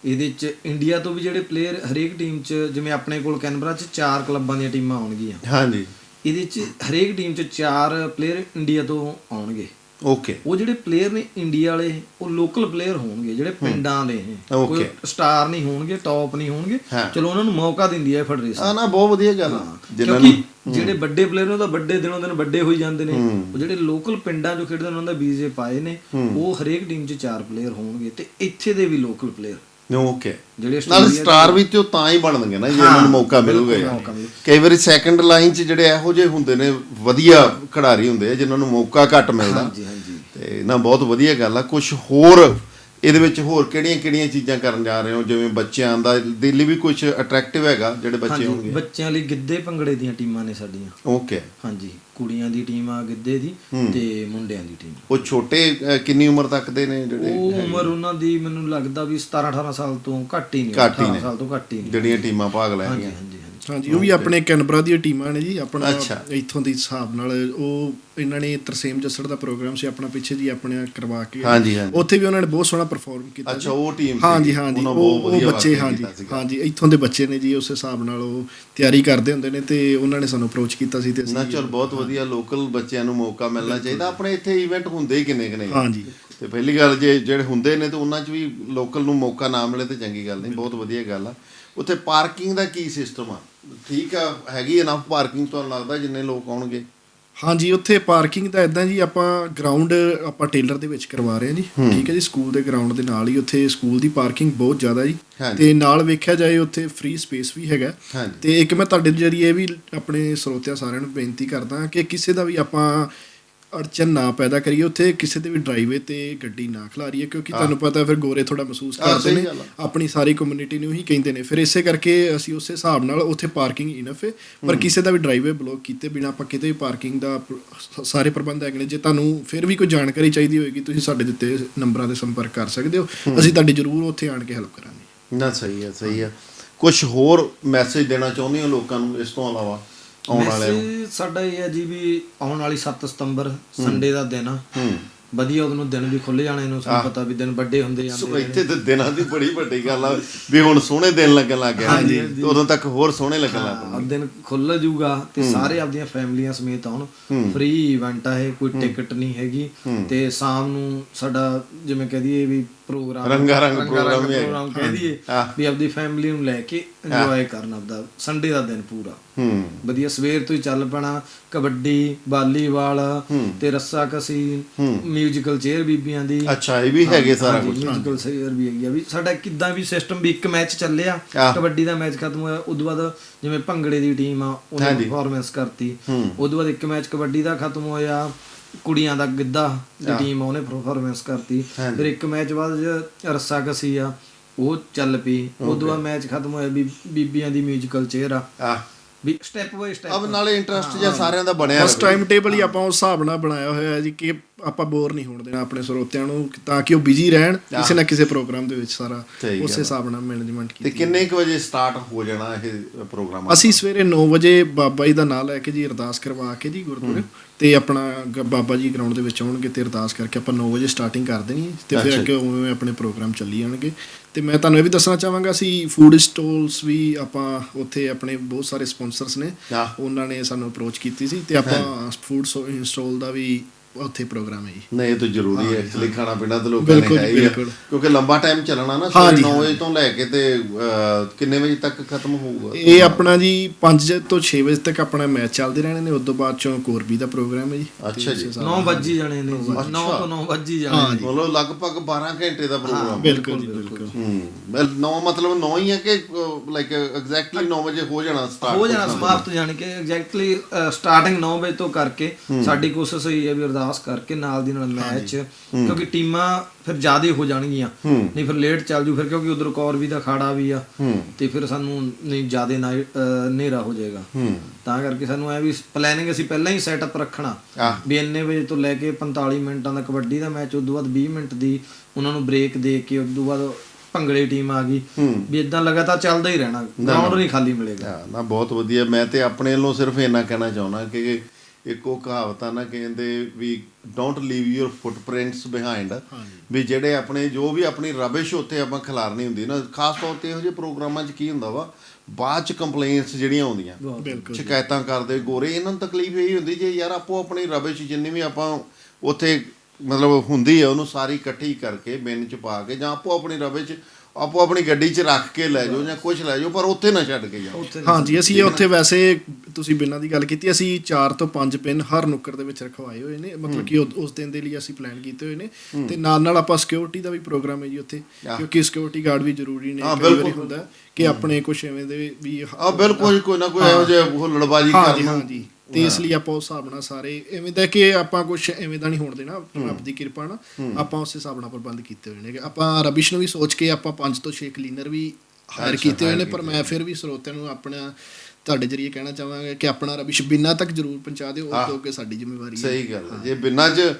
ਇਹਦੇ ਚ ਇੰਡੀਆ ਤੋਂ ਵੀ ਜਿਹੜੇ ਪਲੇਅਰ ਹਰੇਕ ਟੀਮ ਚ ਜਿਵੇਂ ਆਪਣੇ ਕੋਲ ਕੈਨਬਰਾ ਚ ਚਾਰ ਕਲੱਬਾਂ ਦੀਆਂ ਟੀਮਾਂ ਆਉਣਗੀਆਂ। ਹਾਂਜੀ। ਇਹਦੇ ਚ ਹਰੇਕ ਟੀਮ ਚ ਚਾਰ ਪਲੇਅਰ ਇੰਡੀਆ ਤੋਂ ਆਉਣਗੇ। ਓਕੇ ਉਹ ਜਿਹੜੇ ਪਲੇਅਰ ਨੇ ਇੰਡੀਆ ਵਾਲੇ ਉਹ ਲੋਕਲ ਪਲੇਅਰ ਹੋਣਗੇ ਜਿਹੜੇ ਪਿੰਡਾਂ ਦੇ. ਕੋਈ ਸਟਾਰ ਨਹੀਂ ਹੋਣਗੇ ਟੌਪ ਨਹੀਂ ਹੋਣਗੇ। ਚਲੋ ਉਹਨਾਂ ਨੂੰ ਮੌਕਾ ਦਿੰਦੀ ਹੈ ਫੈਡਰੇਸ਼ਨ ਆ ਨਾ ਬਹੁਤ ਵਧੀਆ ਗੱਲ ਆ। ਜਿਨ੍ਹਾਂ ਨੂੰ ਜਿਹੜੇ ਵੱਡੇ ਪਲੇਅਰ ਨੇ ਉਹ ਤਾਂ ਵੱਡੇ ਦਿਨੋਂ ਦਿਨ ਵੱਡੇ ਹੋਈ ਜਾਂਦੇ ਨੇ। ਉਹ ਜਿਹੜੇ ਲੋਕਲ ਪਿੰਡਾਂ 'ਚੋਂ ਖੇਡਦੇ ਨੇ ਉਹਨਾਂ ਦਾ ਵੀਜ਼ੇ ਪਾਏ ਨੇ ਉਹ ਹਰੇਕ ਟੀਮ 'ਚ ਚਾਰ ਪਲੇਅਰ ਹੋਣਗੇ ਤੇ ਇੱਥੇ ਦੇ ਵੀ ਲੋਕਲ ਪਲੇਅਰ ਓਕੇ ਜਿਹੜੇ ਨਾਲ ਸਟਾਰ ਵੀ ਤੇ ਉਹ ਤਾਂ ਹੀ ਬਣਨਗੇ ਨਾ ਜੇ ਉਹਨਾਂ ਨੂੰ ਮੌਕਾ ਮਿਲੂਗਾ। ਕਈ ਵਾਰੀ ਸੈਕੰਡ ਲਾਈਨ 'ਚ ਜਿਹੜੇ ਇਹੋ ਜਿਹੇ ਹੁੰਦੇ ਨੇ ਵਧੀਆ ਖਿਡਾਰੀ ਹੁੰਦੇ ਆ ਜਿਨ੍ਹਾਂ ਨੂੰ ਮੌਕਾ ਘੱਟ ਮਿਲਦਾ। ਹਾਂਜੀ ਹਾਂਜੀ। ਤੇ ਨਾ ਬਹੁਤ ਵਧੀਆ ਗੱਲ ਆ। ਕੁਝ ਹੋਰ ਇਹਦੇ ਵਿੱਚ ਹੋਰ ਕਿਹੜੀਆਂ-ਕਿਹੜੀਆਂ ਚੀਜ਼ਾਂ ਕਰਨ ਜਾ ਰਹੇ ਹੋ? ਜਿਵੇਂ ਬੱਚਿਆਂ ਦਾ ਦੇ ਲਈ ਵੀ ਕੁਝ ਅਟਰੈਕਟਿਵ ਹੈਗਾ ਜਿਹੜੇ ਬੱਚੇ ਹੋਣਗੇ। ਬੱਚਿਆਂ ਲਈ ਗਿੱਧੇ ਭੰਗੜੇ ਦੀਆਂ ਟੀਮਾਂ ਨੇ ਸਾਡੀਆਂ। ਓਕੇ ਹਾਂਜੀ ਕੁੜੀਆਂ ਦੀ ਟੀਮ ਆ ਗਿੱਧੇ ਦੀ ਤੇ ਮੁੰਡਿਆਂ ਦੀ ਟੀਮ। ਉਹ ਛੋਟੇ ਕਿੰਨੀ ਉਮਰ ਤੱਕ ਦੇ ਨੇ ਜਿਹੜੇ ਉਹ ਉਮਰ ਉਹਨਾਂ ਦੀ ਮੈਨੂੰ ਲੱਗਦਾ ਵੀ 17 18 ਸਾਲ ਤੋਂ ਘੱਟ ਹੀ ਨਹੀਂ ਘੱਟ ਹੀ 18 ਨੇ। ਸਾਲ ਤੋਂ ਘੱਟ ਹੀ ਨਹੀਂ। ਜਿਹੜੀਆਂ ਟੀਮਾਂ ਭਾਗ ਲੈ ਹਾਂਜੀ ਉਹ ਵੀ ਆਪਣੇ ਕੈਨਬਰਾ ਦੀਆਂ ਟੀਮਾਂ ਨੇ ਜੀ ਆਪਣਾ। ਇੱਥੋਂ ਦੀ ਹਿਸਾਬ ਨਾਲ ਉਹ ਇਹਨਾਂ ਨੇ ਤਰਸੇਮ ਜੱਸੜ ਦਾ ਪ੍ਰੋਗਰਾਮ ਸੀ ਆਪਣਾ ਪਿੱਛੇ ਜੀ ਆਪਣੇ ਕਰਵਾ ਕੇ। ਹਾਂਜੀ ਹਾਂਜੀ ਉੱਥੇ ਵੀ ਉਹਨਾਂ ਨੇ ਬਹੁਤ ਸੋਹਣਾ ਪਰਫਾਰਮ ਕੀਤਾ ਅੱਛਾ ਉਹ ਟੀਮ ਹਾਂਜੀ ਹਾਂਜੀ ਉਹ ਬੱਚੇ ਹਾਂਜੀ। ਹਾਂਜੀ ਇੱਥੋਂ ਦੇ ਬੱਚੇ ਨੇ ਜੀ ਉਸ ਹਿਸਾਬ ਨਾਲ ਉਹ ਤਿਆਰੀ ਕਰਦੇ ਹੁੰਦੇ ਨੇ ਤੇ ਉਹਨਾਂ ਨੇ ਸਾਨੂੰ ਅਪਰੋਚ ਕੀਤਾ ਸੀ ਤੇ ਨਾ ਅਸੀਂ ਚਲ ਬਹੁਤ ਵਧੀਆ ਲੋਕਲ ਬੱਚਿਆਂ ਨੂੰ ਮੌਕਾ ਮਿਲਣਾ ਚਾਹੀਦਾ। ਆਪਣੇ ਇੱਥੇ ਇਵੈਂਟ ਹੁੰਦੇ ਹੀ ਕਿੰਨੇ ਕਿੰਨੇ ਹਾਂਜੀ ਤੇ ਪਹਿਲੀ ਗੱਲ ਜੇ ਜਿਹੜੇ ਹੁੰਦੇ ਨੇ ਤੇ ਉਹਨਾਂ 'ਚ ਵੀ ਲੋਕਲ ਨੂੰ ਮੌਕਾ ਨਾ ਮਿਲੇ ਤੇ ਚੰਗੀ ਗੱਲ ਨਹੀਂ ਬਹੁਤ ਵਧੀਆ ਗੱਲ ਆ। ਉੱਥੇ ਪਾਰਕਿੰਗ ਦਾ ਕੀ ਸਿਸਟਮ ਆ? ਠੀਕ ਆ ਹੈਗੀ ਇਨਫ ਪਾਰਕਿੰਗ ਤੁਹਾਨੂੰ ਲੱਗਦਾ ਜਿੰਨੇ ਲੋਕ ਆਉਣਗੇ? ਹਾਂਜੀ ਉੱਥੇ ਪਾਰਕਿੰਗ ਦਾ ਇਦਾਂ ਜੀ ਆਪਾਂ ਗਰਾਊਂਡ ਆਪਾਂ ਟੇਲਰ ਦੇ ਵਿੱਚ ਕਰਵਾ ਰਹੇ ਹਾਂ ਜੀ। ਠੀਕ ਹੈ ਜੀ ਸਕੂਲ ਦੇ ਗਰਾਊਂਡ ਦੇ ਨਾਲ ਹੀ ਉੱਥੇ ਸਕੂਲ ਦੀ ਪਾਰਕਿੰਗ ਬਹੁਤ ਜ਼ਿਆਦਾ ਜੀ। ਤੇ ਨਾਲ ਵੇਖਿਆ ਜਾਏ ਉੱਥੇ ਫ੍ਰੀ ਸਪੇਸ ਵੀ ਹੈਗਾ। ਤੇ ਇੱਕ ਮੈਂ ਤੁਹਾਡੇ ਜਰੀਏ ਵੀ ਆਪਣੇ ਸਰੋਤਿਆਂ ਸਾਰਿਆਂ ਨੂੰ ਬੇਨਤੀ ਕਰਦਾ ਕਿ ਕਿਸੇ ਦਾ ਵੀ ਆਪਾਂ ਅੜਚਨ ਨਾ ਪੈਦਾ ਕਰੀਏ ਉੱਥੇ ਕਿਸੇ ਦੇ ਵੀ ਡਰਾਈਵੇ ਤੇ ਗੱਡੀ ਨਾ ਖਲਾਰੀਏ ਕਿਉਂਕਿ ਤੁਹਾਨੂੰ ਪਤਾ ਫਿਰ ਗੋਰੇ ਥੋੜਾ ਮਹਿਸੂਸ ਕਰਦੇ ਨੇ। ਆਪਣੀ ਸਾਰੀ ਕਮਿਊਨਿਟੀ ਨੂੰ ਹੀ ਕਹਿੰਦੇ ਨੇ। ਫਿਰ ਇਸੇ ਕਰਕੇ ਅਸੀਂ ਉਸੇ ਹਿਸਾਬ ਨਾਲ ਉੱਥੇ ਪਾਰਕਿੰਗ ਇਨਫ ਹੈ। ਪਰ ਕਿਸੇ ਦਾ ਵੀ ਡਰਾਈਵੇ ਬਲੌਕ ਕੀਤੇ ਬਿਨਾ ਆਪਾਂ ਕਿਤੇ ਵੀ ਪਾਰਕਿੰਗ ਦਾ ਸਾਰੇ ਪ੍ਰਬੰਧ ਹੈਗੇ ਨੇ। ਜੇ ਤੁਹਾਨੂੰ ਫਿਰ ਵੀ ਕੋਈ ਜਾਣਕਾਰੀ ਚਾਹੀਦੀ ਹੋਏਗੀ ਤੁਸੀਂ ਸਾਡੇ ਦਿੱਤੇ ਨੰਬਰਾਂ ਤੇ ਸੰਪਰਕ ਕਰ ਸਕਦੇ ਹੋ। ਅਸੀਂ ਤੁਹਾਡੀ ਜ਼ਰੂਰ ਉੱਥੇ ਆਣ ਕੇ ਹੈਲਪ ਕਰਾਂਗੇ। ਨਾ ਸਹੀ ਹੈ ਸਹੀ ਹੈ। ਕੁਝ ਹੋਰ ਮੈਸੇਜ ਦੇਣਾ ਚਾਹੁੰਦੇ ਹੋ ਲੋਕਾਂ ਨੂੰ ਇਸ ਤੋਂ ਇਲਾਵਾ? ਆਉਣ ਵਾਲਿਆਂ ਨੂੰ। ਮੈਸੇਜ ਸਾਡਾ ਇਹ ਹੈ ਜੀ ਵੀ ਆਉਣ ਵਾਲੀ 7 ਸਤੰਬਰ ਸੰਡੇ ਦਾ ਦਿਨ ਆ। ਹੂੰ। ਵਧੀਆ ਉਹਨੂੰ ਦਿਨ ਵੀ ਖੁੱਲ ਜਾਣੇ ਨੂੰ ਸਾਨੂੰ ਪਤਾ ਵੀ ਦਿਨ ਵੱਡੇ ਹੁੰਦੇ ਸੋ ਜਾਂਦੇ ਇੱਥੇ ਤੇ ਦਿਨਾਂ ਦੀ ਬੜੀ ਵੱਡੀ ਗੱਲ ਆ ਵੀ ਹੁਣ ਸੋਹਣੇ ਦਿਨ ਲੱਗਣ ਲੱਗ ਗਏ ਹਾਂਜੀ ਉਦੋਂ ਤੱਕ ਹੋਰ ਸੋਹਣੇ ਲੱਗਣ ਲੱਗ ਪਏ ਆ ਦਿਨ ਖੁੱਲ ਜੂਗਾ ਤੇ ਸਾਰੇ ਆਪਦੀਆਂ ਫੈਮਲੀਆਂ ਸਮੇਤ ਆਉਣ। ਫ੍ਰੀ ਇਵੈਂਟ ਆ ਇਹ ਕੋਈ ਟਿਕਟ ਨਹੀਂ ਹੈਗੀ। ਤੇ ਸ਼ਾਮ ਨੂੰ ਸਾਡਾ ਜਿਵੇਂ ਕਹਿ ਦਈਏ ਵੀ ਪ੍ਰੋਗਰਾਮ ਰੰਗਾ ਰੰਗ ਪ੍ਰੋਗਰਾਮ ਹੈਗਾ। ਪ੍ਰੋਗਰਾਮ ਕਹਿ ਦਈਏ ਹਾਂ। ਵੀ ਆਪਦੀ ਫੈਮਲੀ ਨੂੰ ਲੈ ਕੇ ਇੰਜੋਏ ਕਰਨਾ ਆਪਦਾ ਸੰਡੇ ਦਾ ਦਿਨ ਪੂਰਾ। ਹੂੰ। ਵਧੀਆ ਸਵੇਰ ਤੋਂ ਹੀ ਚੱਲ ਪੈਣਾ ਕਬੱਡੀ ਵਾਲੀਬਾਲ ਤੇ ਰੱਸਾ ਕਸੀ ਮਿਊਜ਼ੀਕਲ ਚੇਅਰ ਬੀਬੀਆਂ ਦੀ। ਅੱਛਾ ਇਹ ਵੀ ਹੈਗੇ ਸਾਰਾ ਕੁਝ ਮਿਊਜ਼ੀਕਲ ਚੇਅਰ ਵੀ ਹੈਗੀ ਆ। ਵੀ ਸਾਡਾ ਕਿੱਦਾਂ ਵੀ ਸਿਸਟਮ ਵੀ ਇੱਕ ਮੈਚ ਚੱਲਿਆ। ਕਬੱਡੀ ਦਾ ਮੈਚ ਖਤਮ ਹੋਇਆ ਉਦੋਂ ਬਾਅਦ ਜਿਵੇਂ ਭੰਗੜੇ ਦੀ ਟੀਮ ਆ ਉਹਨੇ ਪਰਫਾਰਮੈਂਸ ਕਰਤੀ। ਉਦੋਂ ਬਾਅਦ ਇੱਕ ਮੈਚ ਕਬੱਡੀ ਦਾ ਖਤਮ ਹੋਇਆ। ਕੁੜੀਆਂ ਦਾ ਗਿੱਧਾ ਦੀ ਟੀਮ ਉਹਨੇ ਪਰਫਾਰਮੈਂਸ ਕਰਤੀ। ਫਿਰ ਇੱਕ ਮੈਚ ਬਾਅਦ ਜ ਰੱਸਾ ਕਸੀ ਆ ਉਹ ਚੱਲ ਪਈ। ਉਦੋਂ ਬਾਅਦ ਮੈਚ ਖਤਮ ਹੋਇਆ ਵੀ ਬੀਬੀਆਂ ਦੀ ਮਿਊਜ਼ੀਕਲ ਚੇਅਰ ਆ। ਵੀ ਸਟੈਪ ਬਾਈ ਸਟੈਪ ਅਬ ਨਾਲੇ ਇੰਟਰਸਟ ਜਾਂ ਸਾਰਿਆਂ ਦਾ ਬਣਿਆ ਬਸ। ਟਾਈਮ ਟੇਬਲ ਹੀ ਆਪਾਂ ਉਸ ਹਿਸਾਬ ਨਾਲ ਬਣਾਇਆ ਹੋਇਆ ਹੈ ਜੀ ਕਿ ਆਪਾਂ ਬੋਰ ਨਹੀਂ ਹੋਣ ਦੇਣਾ ਆਪਣੇ ਸਰੋਤਿਆਂ ਨੂੰ ਤਾਂ ਕਿ ਉਹ ਬਿਜ਼ੀ ਰਹਿਣ ਕਿਸੇ ਨਾ ਕਿਸੇ ਪ੍ਰੋਗਰਾਮ ਦੇ ਵਿੱਚ ਸਾਰਾ ਉਸੇ ਹਿਸਾਬ ਨਾਲ ਮੈਨੇਜਮੈਂਟ ਤੇ ਕੀਤੀ ਕਿੰਨੇ ਕੁ ਵਜੇ ਸਟਾਰਟ ਹੋ ਜਾਣਾ ਇਹ ਪ੍ਰੋਗਰਾਮ ਅਸੀਂ ਸਵੇਰੇ 9 ਵਜੇ ਬਾਬਾ ਜੀ ਦਾ ਨਾਮ ਲੈ ਕੇ ਜੀ ਅਰਦਾਸ ਕਰਵਾ ਕੇ ਜੀ ਗੁਰਦੁਆਰੇ। ਤੇ ਆਪਣਾ ਬਾਬਾ ਜੀ ਗਰਾਊਂਡ ਦੇ ਵਿੱਚ ਆਉਣਗੇ ਤੇ ਅਰਦਾਸ ਕਰਕੇ ਆਪਾਂ 9 ਵਜੇ ਸਟਾਰਟਿੰਗ ਕਰ ਦੇਣੀ ਤੇ ਫਿਰ ਅੱਗੇ ਉਵੇਂ ਆਪਣੇ ਪ੍ਰੋਗਰਾਮ ਚੱਲੀ ਜਾਣਗੇ। ਤੇ ਮੈਂ ਤੁਹਾਨੂੰ ਇਹ ਵੀ ਦੱਸਣਾ ਚਾਹਾਂਗਾ ਅਸੀਂ ਫੂਡ ਸਟਾਲਸ ਵੀ ਆਪਾਂ ਉੱਥੇ ਆਪਣੇ ਬਹੁਤ ਸਾਰੇ ਸਪਾਂਸਰਸ ਨੇ। ਉਹਨਾਂ ਨੇ ਸਾਨੂੰ ਅਪਰੋਚ ਕੀਤੀ ਸੀ ਤੇ ਆਪਾਂ ਫੂਡ ਸਟਾਲ ਦਾ ਵੀ ਉੱਥੇ ਪ੍ਰੋਗਰਾਮ ਹੈ ਜੀ। ਨਹੀਂ ਇਹ ਤਾਂ ਜ਼ਰੂਰੀ ਹੈ ਐਕਚੁਅਲੀ ਖਾਣਾ ਪੀਣਾ ਤਾਂ ਲੋਕਾਂ ਨੇ ਬਿਲਕੁਲ ਹੈ। ਕਿਉਂਕਿ ਲੰਬਾ ਟਾਈਮ ਚੱਲਣਾ ਨਾ ਹਾਂਜੀ, ਸਵੇਰੇ 9 ਵਜੇ ਤੋਂ ਲੈ ਕੇ ਤੇ ਕਿੰਨੇ ਵਜੇ ਤੱਕ ਖਤਮ ਹੋਊਗਾ? ਇਹ ਆਪਣਾ ਜੀ 5 ਤੋਂ 6 ਵਜੇ ਤੱਕ ਆਪਣਾ ਮੈਚ ਚੱਲਦੇ ਰਹਿਣੇ ਨੇ ਉਸ ਤੋਂ ਬਾਅਦ ਚੋਂ ਕੋਰਬੀ ਦਾ ਪ੍ਰੋਗਰਾਮ ਹੈ ਜੀ। ਅੱਛਾ ਜੀ। 9 ਵੱਜੀ ਜਾਣੇ ਨੇ ਜੀ। 9 ਤੋਂ 9 ਵੱਜੀ ਜਾਣੇ ਮਤਲਬ ਲਗਭਗ 12 ਘੰਟੇ ਦਾ ਪ੍ਰੋਗਰਾਮ ਬਿਲਕੁਲ ਜੀ ਬਿਲਕੁਲ। ਹੂੰ। 9 ਮਤਲਬ 9 ਹੀ ਹੈ ਕਿ ਲਾਈਕ ਐਗਜ਼ੈਕਟਲੀ 9 ਵਜੇ ਹੋ ਜਾਣਾ ਸਟਾਰਟ ਹੋ ਜਾਣਾ ਸਮਾਪਤ ਜਾਣ ਕੇ ਐਗਜ਼ੈਕਟਲੀ ਸਟਾਰਟਿੰਗ 9 ਵਜੇ ਤੋਂ ਕਰਕੇ ਸਾਡੀ ਕੋਸ਼ਿਸ਼ ਹੋਈ ਹੈ ਵੀ ਅਰਦਾਸ ਕਰਕੇ ਨਾਲ ਦੀ ਨਾਲ ਮੈਚ ਕਿਉਂਕਿ ਟੀਮਾਂ ਫਿਰ ਜ਼ਿਆਦੇ ਹੋ ਜਾਣਗੀਆਂ। ਨਹੀਂ ਫਿਰ ਲੇਟ ਚੱਲ ਜੂ ਫਿਰ ਕਿਉਂਕਿ ਉਧਰ ਕੌਰ ਵੀ ਦਾ ਖਾੜਾ ਵੀ ਆ। ਤੇ ਫਿਰ ਸਾਨੂੰ ਨਹੀਂ ਜ਼ਿਆਦੇ ਨਾ ਹਨੇਰਾ ਹੋ ਜਾਏਗਾ। ਤਾਂ ਕਰਕੇ ਸਾਨੂੰ ਐ ਵੀ ਪਲੈਨਿੰਗ ਅਸੀਂ ਪਹਿਲਾਂ ਹੀ ਸੈਟਅਪ ਰੱਖਣਾ। ਵੀ ਇੰਨੇ ਵਜੇ ਤੋਂ ਲੈ ਕੇ 45 ਮਿੰਟਾਂ ਦਾ ਕਬੱਡੀ ਦਾ ਮੈਚ ਉਦੋਂ ਬਾਅਦ 20 ਮਿੰਟ ਦੀ ਉਹਨਾਂ ਨੂੰ ਬ੍ਰੇਕ ਦੇ ਕੇ ਉਦੋਂ ਬਾਅਦ ਭੰਗੜੇ ਟੀਮ ਆ ਗਈ। ਵੀ ਇਦਾਂ ਲਗਾਤਾਰ ਚੱਲਦਾ ਹੀ ਰਹਿਣਾ। ਗਰਾਊਂਡ ਨਹੀਂ ਖਾਲੀ ਮਿਲੇਗਾ। ਨਾ ਬਹੁਤ ਵਧੀਆ। ਮੈਂ ਤੇ ਆਪਣੇ ਵੱਲੋਂ ਸਿਰਫ ਇੰਨਾ ਕਹਿਣਾ ਚਾਹੁੰਦਾ ਕਿ ਇੱਕ ਉਹ ਕਹਾਵਤ ਆ ਨਾ ਕਹਿੰਦੇ ਵੀ don't leave your footprints behind ਵੀ ਜਿਹੜੇ ਆਪਣੇ ਜੋ ਵੀ ਆਪਣੀ ਰਬਿਸ਼ ਉੱਥੇ ਆਪਾਂ ਖਿਲਾਰਨੀ ਹੁੰਦੀ ਨਾ ਖਾਸ ਤੌਰ ਤੇ ਇਹੋ ਜਿਹੇ ਪ੍ਰੋਗਰਾਮਾਂ 'ਚ ਕੀ ਹੁੰਦਾ ਵਾ ਬਾਅਦ 'ਚ ਕੰਪਲੇਂਟਸ ਜਿਹੜੀਆਂ ਆਉਂਦੀਆਂ। ਸ਼ਿਕਾਇਤਾਂ ਕਰਦੇ ਗੋਰੇ ਇਹਨਾਂ ਨੂੰ ਤਕਲੀਫ ਇਹੀ ਹੁੰਦੀ ਜੇ ਯਾਰ ਆਪੋ ਆਪਣੀ ਰਬਿਸ਼ ਜਿੰਨੀ ਵੀ ਆਪਾਂ ਉੱਥੇ ਮਤਲਬ ਹੁੰਦੀ ਹੈ ਉਹਨੂੰ ਸਾਰੀ ਇਕੱਠੀ ਕਰਕੇ ਬਿਨ ਚ ਪਾ ਕੇ ਜਾਂ ਆਪੋ ਆਪਣੀ ਰਬਿਸ਼ ਆਪੋ ਆਪਣੀ ਗੱਡੀ 'ਚ ਰੱਖ ਕੇ ਲੈ ਜਾਓ ਜਾਂ ਕੁਝ ਲੈ ਜਾਓ ਪਰ ਉੱਥੇ ਨਾ ਛੱਡ ਕੇ ਜਾਓ। ਹਾਂਜੀ ਅਸੀਂ ਉੱਥੇ ਵੈਸੇ ਤੁਸੀਂ ਬਿਨਾਂ ਦੀ ਗੱਲ ਕੀਤੀ ਅਸੀਂ 4 ਤੋਂ 5 ਪਿੰਨ ਹਰ ਨੁੱਕਰ ਦੇ ਵਿੱਚ ਰਖਵਾਏ ਹੋਏ ਨੇ ਮਤਲਬ ਕਿ ਉਹ- ਉਸ ਦਿਨ ਦੇ ਲਈ ਅਸੀਂ ਪਲਾਨ ਕੀਤੇ ਹੋਏ ਨੇ। ਤੇ ਨਾਲ ਨਾਲ ਆਪਾਂ ਸਿਕਿਉਰਿਟੀ ਦਾ ਵੀ ਪ੍ਰੋਗਰਾਮ ਹੈ ਜੀ ਉੱਥੇ ਕਿਉਂਕਿ ਸਿਕਿਉਰਿਟੀ ਗਾਰਡ ਵੀ ਜ਼ਰੂਰੀ ਨੇ ਹਾਂ, ਕਈ ਵਾਰੀ ਬਿਲਕੁਲ। ਹੁੰਦਾ ਕਿ ਆਪਣੇ ਕੁਝ ਐਵੇਂ ਦੇ ਵੀ ਆ ਬਿਲਕੁਲ ਕੋਈ ਨਾ ਕੋਈ ਇਹੋ ਜਿਹਾ ਹੁੱਲੜਬਾਜੀ ਹਾਂਜੀ ਕਰਨਾ ਹਾਂਜੀ ਤੇ ਇਸ ਲਈ ਆਪਾਂ ਉਸ ਹਿਸਾਬ ਨਾਲ ਸਾਰੇ ਐਵੇਂ ਦਾ ਕਿ ਆਪਾਂ ਕੁਝ ਐਵੇਂ ਦਾ ਨਹੀਂ ਹੋਣ ਦੇਣਾ ਰੱਬ ਦੀ ਕਿਰਪਾ ਨਾਲ ਆਪਾਂ ਉਸ ਹਿਸਾਬ ਨਾਲ ਪ੍ਰਬੰਧ ਕੀਤੇ ਹੋਏ ਨੇ ਆਪਾਂ ਰਬਿਸ਼ ਨੂੰ ਵੀ ਸੋਚ ਕੇ ਆਪਾਂ 5 ਤੋਂ 6 ਕਲੀਨਰ ਵੀ ਹਾਇਰ ਕੀਤੇ ਹੋਏ ਨੇ ਪਰ ਮੈਂ ਫਿਰ ਵੀ ਸਰੋਤਿਆਂ ਨੂੰ ਆਪਣਾ ਤੁਹਾਡੇ ਜਰੀਏ ਕਹਿਣਾ ਚਾਹਾਂਗਾ ਕਿ ਆਪਣਾ ਰਬਿਸ਼ ਬਿਨਾਂ ਤੱਕ ਜ਼ਰੂਰ ਪਹੁੰਚਾ ਦਿਓ ਉਹ ਤੋਂ ਕਿ ਸਾਡੀ ਜ਼ਿੰਮੇਵਾਰੀ ਹੈ। ਸਹੀ ਗੱਲ ਜੇ ਬਿਨਾਂ ਚ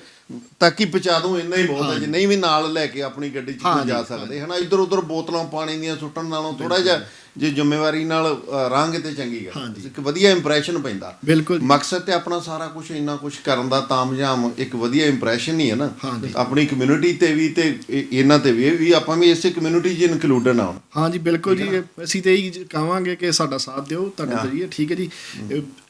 ਤੱਕ ਹੀ ਪਹੁੰਚਾ ਦੂੰ ਇੰਨਾ ਹੀ ਬਹੁਤ ਹੈ। ਜੇ ਨਹੀਂ ਵੀ ਨਾਲ ਲੈ ਕੇ ਆਪਣੀ ਗੱਡੀ 'ਚ ਕੋਈ ਜਾ ਸਕਦੇ? ਹਨਾ ਇੱਧਰ ਉੱਧਰ ਬੋਤਲਾਂ ਪਾਣੀ ਦੀਆਂ ਸੁੱਟਣ ਨਾਲੋਂ ਥੋੜਾ ਜਿਹਾ ਜੇ ਜ਼ਿੰਮੇਵਾਰੀ ਨਾਲ ਅ, ਰਹਾਂਗੇ ਤੇ ਚੰਗੀ ਗੱਲ। ਇੱਕ ਵਧੀਆ ਇੰਪ੍ਰੈਸ਼ਨ ਪੈਂਦਾ। ਮਕਸਦ ਤੇ ਆਪਣਾ ਸਾਰਾ ਕੁਝ ਇੰਨਾ ਕੁਝ ਕਰਨ ਦਾ ਤਾਮਝਾਮ ਇੱਕ ਵਧੀਆ ਇੰਪ੍ਰੈਸ਼ਨ ਹੀ ਹੈ ਨਾ। ਆਪਣੀ ਕਮਿਊਨਿਟੀ ਤੇ ਵੀ ਤੇ ਇਹ- ਇਹਨਾਂ ਤੇ ਵੀ ਵੀ ਆਪਾਂ ਵੀ ਇਸੇ ਕਮਿਊਨਿਟੀ 'ਚ ਇਨਕਲੂਡਡ ਹਾਂ ਹਾਂਜੀ ਬਿਲਕੁਲ ਜੀ। ਅਸੀਂ ਤੇ ਇਹੀ ਕਹਾਂਗੇ ਕਿ ਸਾਡਾ ਸਾਥ ਦਿਓ ਤੁਹਾਡੇ ਜਰੀਏ ਠੀਕ ਹੈ ਜੀ।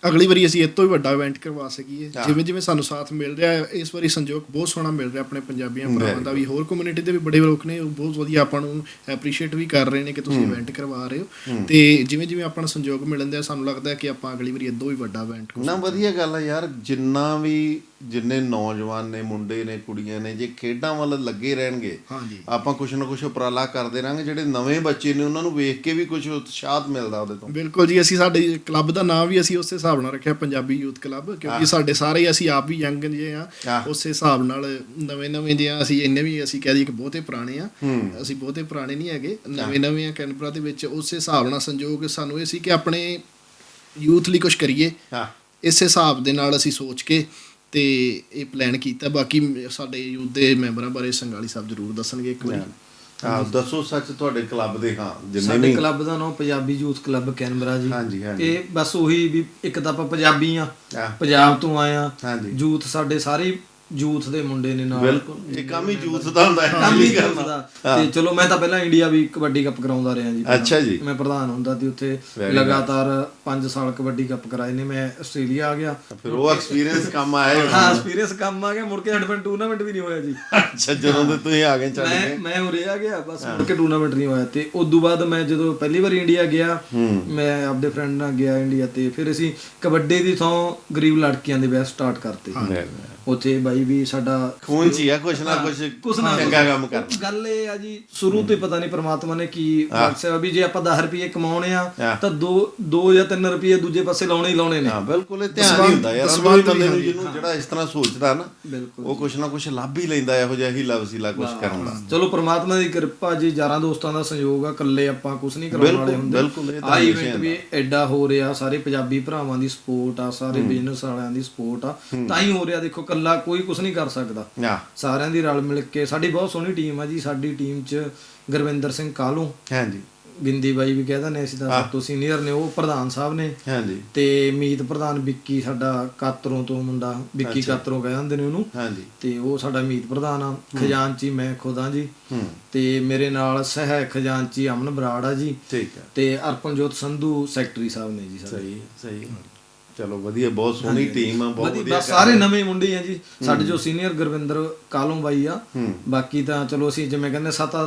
ਅਗਲੀ ਵਾਰੀ ਅਸੀਂ ਇਹ ਤੋਂ ਵੀ ਵੱਡਾ ਇਵੈਂਟ ਕਰਵਾ ਸਕੀਏ। ਜਿਵੇਂ ਜਿਵੇਂ ਸਾਨੂੰ ਸਾਥ ਮਿਲ ਰਿਹਾ ਹੈ ਇਸ ਵਾਰੀ ਸੰਯੋਗ ਬਹੁਤ ਸੋਹਣਾ ਮਿਲ ਰਿਹਾ ਆਪਣੇ ਪੰਜਾਬੀਆਂ ਭਰਾਵਾਂ ਦਾ ਵੀ। ਹੋਰ ਕਮਿਊਨਿਟੀ ਦੇ ਵੀ ਬੜੇ ਲੋਕ ਨੇ ਉਹ ਬਹੁਤ ਵਧੀਆ ਆਪਾਂ ਨੂੰ ਐਪਰੀਸ਼ੀਏਟ ਵੀ ਕਰ ਰਹੇ ਨੇ ਕਿ ਤੁਸੀਂ ਇਵੈਂਟ ਕਰਵਾ ਰਹੇ ਹੋ। ਤੇ ਜਿਵੇਂ ਜਿਵੇਂ ਆਪਾਂ ਨੂੰ ਸੰਯੋਗ ਮਿਲਣ ਦਿਆ ਸਾਨੂੰ ਲੱਗਦਾ ਕਿ ਆਪਾਂ ਅਗਲੀ ਵਾਰੀ ਇਦੋਂ ਵੀ ਵੱਡਾ ਇਵੈਂਟ ਨਾ ਵਧੀਆ ਗੱਲ ਹੈ ਯਾਰ ਜਿੰਨਾ ਵੀ ਜਿੰਨੇ ਨੌਜਵਾਨ ਨੇ ਮੁੰਡੇ ਨੇ ਕੁੜੀਆਂ ਨੇ ਜੇ ਖੇਡਾਂ ਵੱਲ ਲੱਗੇ ਰਹਿਣਗੇ ਹਾਂਜੀ। ਆਪਾਂ ਕੁਛ ਨਾ ਕੁਛ ਉਪਰਾਲਾ ਕਰਦੇ ਰਾਂਗੇ ਜਿਹੜੇ ਨਵੇਂ ਬੱਚੇ ਨੇ ਉਹਨਾਂ ਨੂੰ ਵੇਖ ਕੇ ਵੀ ਕੁਝ ਉਤਸ਼ਾਹਤ ਮਿਲਦਾ ਉਹਦੇ ਤੋਂ। ਬਿਲਕੁਲ ਜੀ ਅਸੀਂ ਸਾਡੇ ਕਲੱਬ ਦਾ ਨਾਮ ਵੀ ਅਸੀਂ ਉਸੇ ਹਿਸਾਬ ਨਾਲ ਰੱਖਿਆ ਪੰਜਾਬੀ ਯੂਥ ਕਲੱਬ ਕਿਉਂਕਿ ਸਾਡੇ ਸਾਰੇ ਅਸੀਂ ਆਪ ਵੀ ਯੰਗ ਜੇ ਆ। ਉਸੇ ਹਿਸਾਬ ਨਾਲ ਨਵੇਂ ਨਵੇਂ ਜੇ ਆ ਅਸੀਂ ਇੰਨੇ ਵੀ ਅਸੀਂ ਕਹਿ ਦਈਏ ਕਿ ਬਹੁਤੇ ਪੁਰਾਣੇ ਆ ਅਸੀਂ ਬਹੁਤੇ ਪੁਰਾਣੇ ਨਹੀਂ ਹੈਗੇ ਨਵੇਂ ਨਵੇਂ ਆ ਕੈਨਬਰਾ ਦੇ ਵਿੱਚ ਉਸੇ ਹਿਸਾਬ ਨਾਲ ਸੰਯੋਗ ਸਾਨੂੰ ਇਹ ਸੀ ਕਿ ਆਪਣੇ ਯੂਥ ਲਈ ਕੁਝ ਕਰੀਏ। ਹਾਂ ਇਸ ਹਿਸਾਬ ਦੇ ਨਾਲ ਅਸੀਂ ਸੋਚ ਕੇ ਤੇ ਇਹ ਪਲਾਨ ਕੀਤਾ ਬਾਕੀ ਸਾਡੇ ਯੂਥ ਦੇ ਮੈਂਬਰਾਂ ਬਾਰੇ ਸੰਗਾਲੀ ਸਾਹਿਬ ਜ਼ਰੂਰ ਦੱਸਣਗੇ ਇੱਕ ਵਾਰੀ ਹਾਂ ਦੱਸੋ ਸੱਚ ਤੁਹਾਡੇ ਕਲੱਬ ਦੇ ਹਾਂ ਜਿੰਨੇ ਸਾਡੇ ਕਲੱਬ ਦਾ ਨਾਮ ਪੰਜਾਬੀ ਯੂਥ ਕਲੱਬ ਕੈਨਬਰਾ ਜੀ ਹਾਂਜੀ, ਹਾਂਜੀ। ਇਹ ਬਸ ਉਹੀ ਵੀ ਇੱਕ ਤਾਂ ਆਪਾਂ ਪੰਜਾਬੀ ਆ। ਪੰਜਾਬ ਤੋਂ ਆਏ ਆ। ਯੂਥ ਸਾਡੇ ਸਾਰੇ ਯੂਥ ਦੇ ਮੁੰਡੇ ਨੇ ਨਾਲ। ਬਿਲਕੁਲ। ਇਹ ਕੰਮ ਹੀ ਯੂਥ ਦਾ ਹੁੰਦਾ ਹੈ ਕੰਮ ਹੀ ਦਾ। ਤੇ ਚਲੋ ਮੈਂ ਤਾਂ ਪਹਿਲਾਂ ਇੰਡੀਆ ਵੀ ਕਬੱਡੀ ਕੱਪ ਕਰਾਉਂਦਾ ਰਿਹਾ ਜੀ। ਅੱਛਾ ਜੀ। ਮੈਂ ਪ੍ਰਧਾਨ ਹੁੰਦਾ ਸੀ ਉੱਥੇ। ਲਗਾਤਾਰ 5 ਸਾਲ ਕਬੱਡੀ ਕੱਪ ਕਰਾਏ ਨੇ। ਮੈਂ ਆਸਟ੍ਰੇਲੀਆ ਆ ਗਿਆ। ਫਿਰ ਉਹ ਐਕਸਪੀਰੀਅੰਸ ਕੰਮ ਆਇਆ ਹੀ ਐਕਸਪੀਰੀਅੰਸ ਕੰਮ ਆ ਗਿਆ। ਮੁੜ ਕੇ ਐਡਵੈਂਟ ਟੂਰਨਾਮੈਂਟ ਵੀ ਨਹੀਂ ਹੋਇਆ ਜੀ। ਅੱਛਾ ਜਦੋਂ ਦੇ ਤੁਸੀਂ ਆ ਗਏ ਚੱਲ ਮੈਂ ਮੈਂ ਉਰੇ ਆ ਗਿਆ। ਬਸ ਮੁੜ ਕੇ ਟੂਰਨਾਮੈਂਟ ਨਹੀਂ ਹੋਇਆ। ਤੇ ਉਸ ਤੋਂ ਬਾਅਦ ਮੈਂ ਜਦੋਂ ਪਹਿਲੀ ਵਾਰ ਇੰਡੀਆ ਗਿਆ ਮੈਂ ਆਪਦੇ ਫਰੈਂਡ ਨਾਲ ਗਿਆ ਇੰਡੀਆ ਤੇ। ਫਿਰ ਅਸੀਂ ਕਬੱਡੀ ਦੀ ਥਾਂ ਗਰੀਬ ਲੜਕੀਆਂ ਦੇ ਵਿਆਹ ਸਟਾਰਟ ਕਰਤੇ। ਉੱਥੇ ਬਾਈ ਵੀ ਸਾਡਾ ਖੂਨ ਚ ਹੀ ਆ ਕੁਛ ਨਾ ਕੁਛ ਕੁਛ ਨਾ ਚੰਗਾ ਕੰਮ ਕਰ ਗੱਲ ਇਹ ਆ ਜੀ ਸ਼ੁਰੂ ਤੋਂ ਹੀ ਪਤਾ ਨਹੀਂ ਪ੍ਰਮਾਤਮਾ ਨੇ ਕੀ ਬਖਸ਼ਿਆ ਵੀ ਜੇ ਆਪਾਂ 10 ਰੁਪਏ ਕਮਾਉਣੇ ਆ। ਤਾਂ 2 2 ਜਾਂ 3 ਰੁਪਏ ਦੂਜੇ ਪਾਸੇ ਲਾਉਣੇ ਹੀ ਲਾਉਣੇ ਨੇ। ਹਾਂ ਬਿਲਕੁਲ ਇਹ ਧਿਆਨ ਨਹੀਂ ਹੁੰਦਾ ਯਾਰ ਹੀ ਬੰਦੇ ਨੂੰ ਜਿਹਨੂੰ ਜਿਹੜਾ ਇਸ ਤਰ੍ਹਾਂ ਸੋਚਦਾ ਨਾ ਉਹ ਕੁਛ ਨਾ ਕੁਛ ਲੱਭ ਹੀ ਲੈਂਦਾ ਇਹੋ ਜਿਹਾ ਹੀ ਲਵਸੀਲਾ ਕੁਛ ਕਰਨ ਦਾ। ਚਲੋ ਪ੍ਰਮਾਤਮਾ ਦੀ ਕਿਰਪਾ ਜੀ ਯਾਰਾਂ ਦੋਸਤਾਂ ਦਾ ਸਹਿਯੋਗ ਆ ਇਕੱਲੇ ਆਪਾਂ ਕੁਝ ਨਹੀਂ ਕਰਾਉਣ ਵਾਲੇ ਹੁੰਦੇ। ਬਿਲਕੁਲ, ਇਹ ਤਾਂ event ਵੀ ਐਡਾ ਹੋ ਰਿਹਾ ਸਾਰੇ ਪੰਜਾਬੀ ਭਰਾਵਾਂ ਦੀ ਸਪੋਰਟ ਆ ਸਾਰੇ ਬਿਜ਼ਨਸ ਵਾਲਿਆਂ ਦੀ ਸਪੋਰਟ ਆ ਤਾਂ ਹੀ ਹੋ ਰਿਹਾ ਦੇਖੋ ਇਕੱਲਾ ਕੋਈ ਕੁਝ ਨਹੀਂ ਕਰ ਸਕਦਾ। ਸਾਰਿਆਂ ਦੀ ਰਲ ਮਿਲ ਕੇ ਸਾਡੀ ਬਹੁਤ ਸੋਹਣੀ ਟੀਮ ਆ ਜੀ ਸਾਡੀ ਟੀਮ 'ਚ ਗੁਰਵਿੰਦਰ ਸਿੰਘ ਕਾਲੂ। ਹਾਂਜੀ। ਗਿੰਦੀ ਬਾਈ ਵੀ ਕਹਿੰਦਾ ਨੇ ਅਸੀਂ ਤਾਂ ਸਭ ਤੋਂ ਸੀਨੀਅਰ ਨੇ ਉਹ ਪ੍ਰਧਾਨ ਸਾਹਿਬ ਨੇ। ਹਾਂਜੀ। ਤੇ ਮੀਤ ਪ੍ਰਧਾਨ ਵਿੱਕੀ ਸਾਡਾ ਕਾਤਰੋਂ ਤੋਂ ਮੁੰਡਾ ਵਿੱਕੀ ਕਾਤਰੋਂ ਕਹਿ ਜਾਂਦੇ ਨੇ ਉਹਨੂੰ। ਹਾਂਜੀ। ਤੇ ਉਹ ਸਾਡਾ ਮੀਤ ਪ੍ਰਧਾਨ ਆ ਖਜ਼ਾਨਚੀ ਮੈਂ ਖੁਦ ਜੀ। ਤੇ ਮੇਰੇ ਨਾਲ ਸਹਿ ਖਜ਼ਾਨਚੀ ਅਮਨ ਬਰਾੜ ਆ ਜੀ। ਠੀਕ ਹੈ ਤੇ ਅਰਪਨਜੋਤ ਸੰਧੂ ਸੈਕਟਰੀ ਸਾਹਿਬ ਨੇ ਜੀ ਸਾਡੇ। ਸਹੀ ਸਹੀ। ਚਲੋ ਵਧੀਆ ਬਹੁਤ ਸੋਹਣੀ ਟੀਮ ਆ ਬਹੁਤ ਵਧੀਆ ਸਾਰੇ ਨਵੇਂ ਮੁੰਡੇ ਆ ਜੀ। ਸਾਡੇ ਜੋ ਸੀਨੀਅਰ ਗੁਰਵਿੰਦਰ ਕਾਲੋਂ ਬਾਈ ਆ। ਬਾਕੀ ਤਾਂ ਚਲੋ ਅਸੀਂ ਜਿਵੇਂ ਕਹਿੰਦੇ 7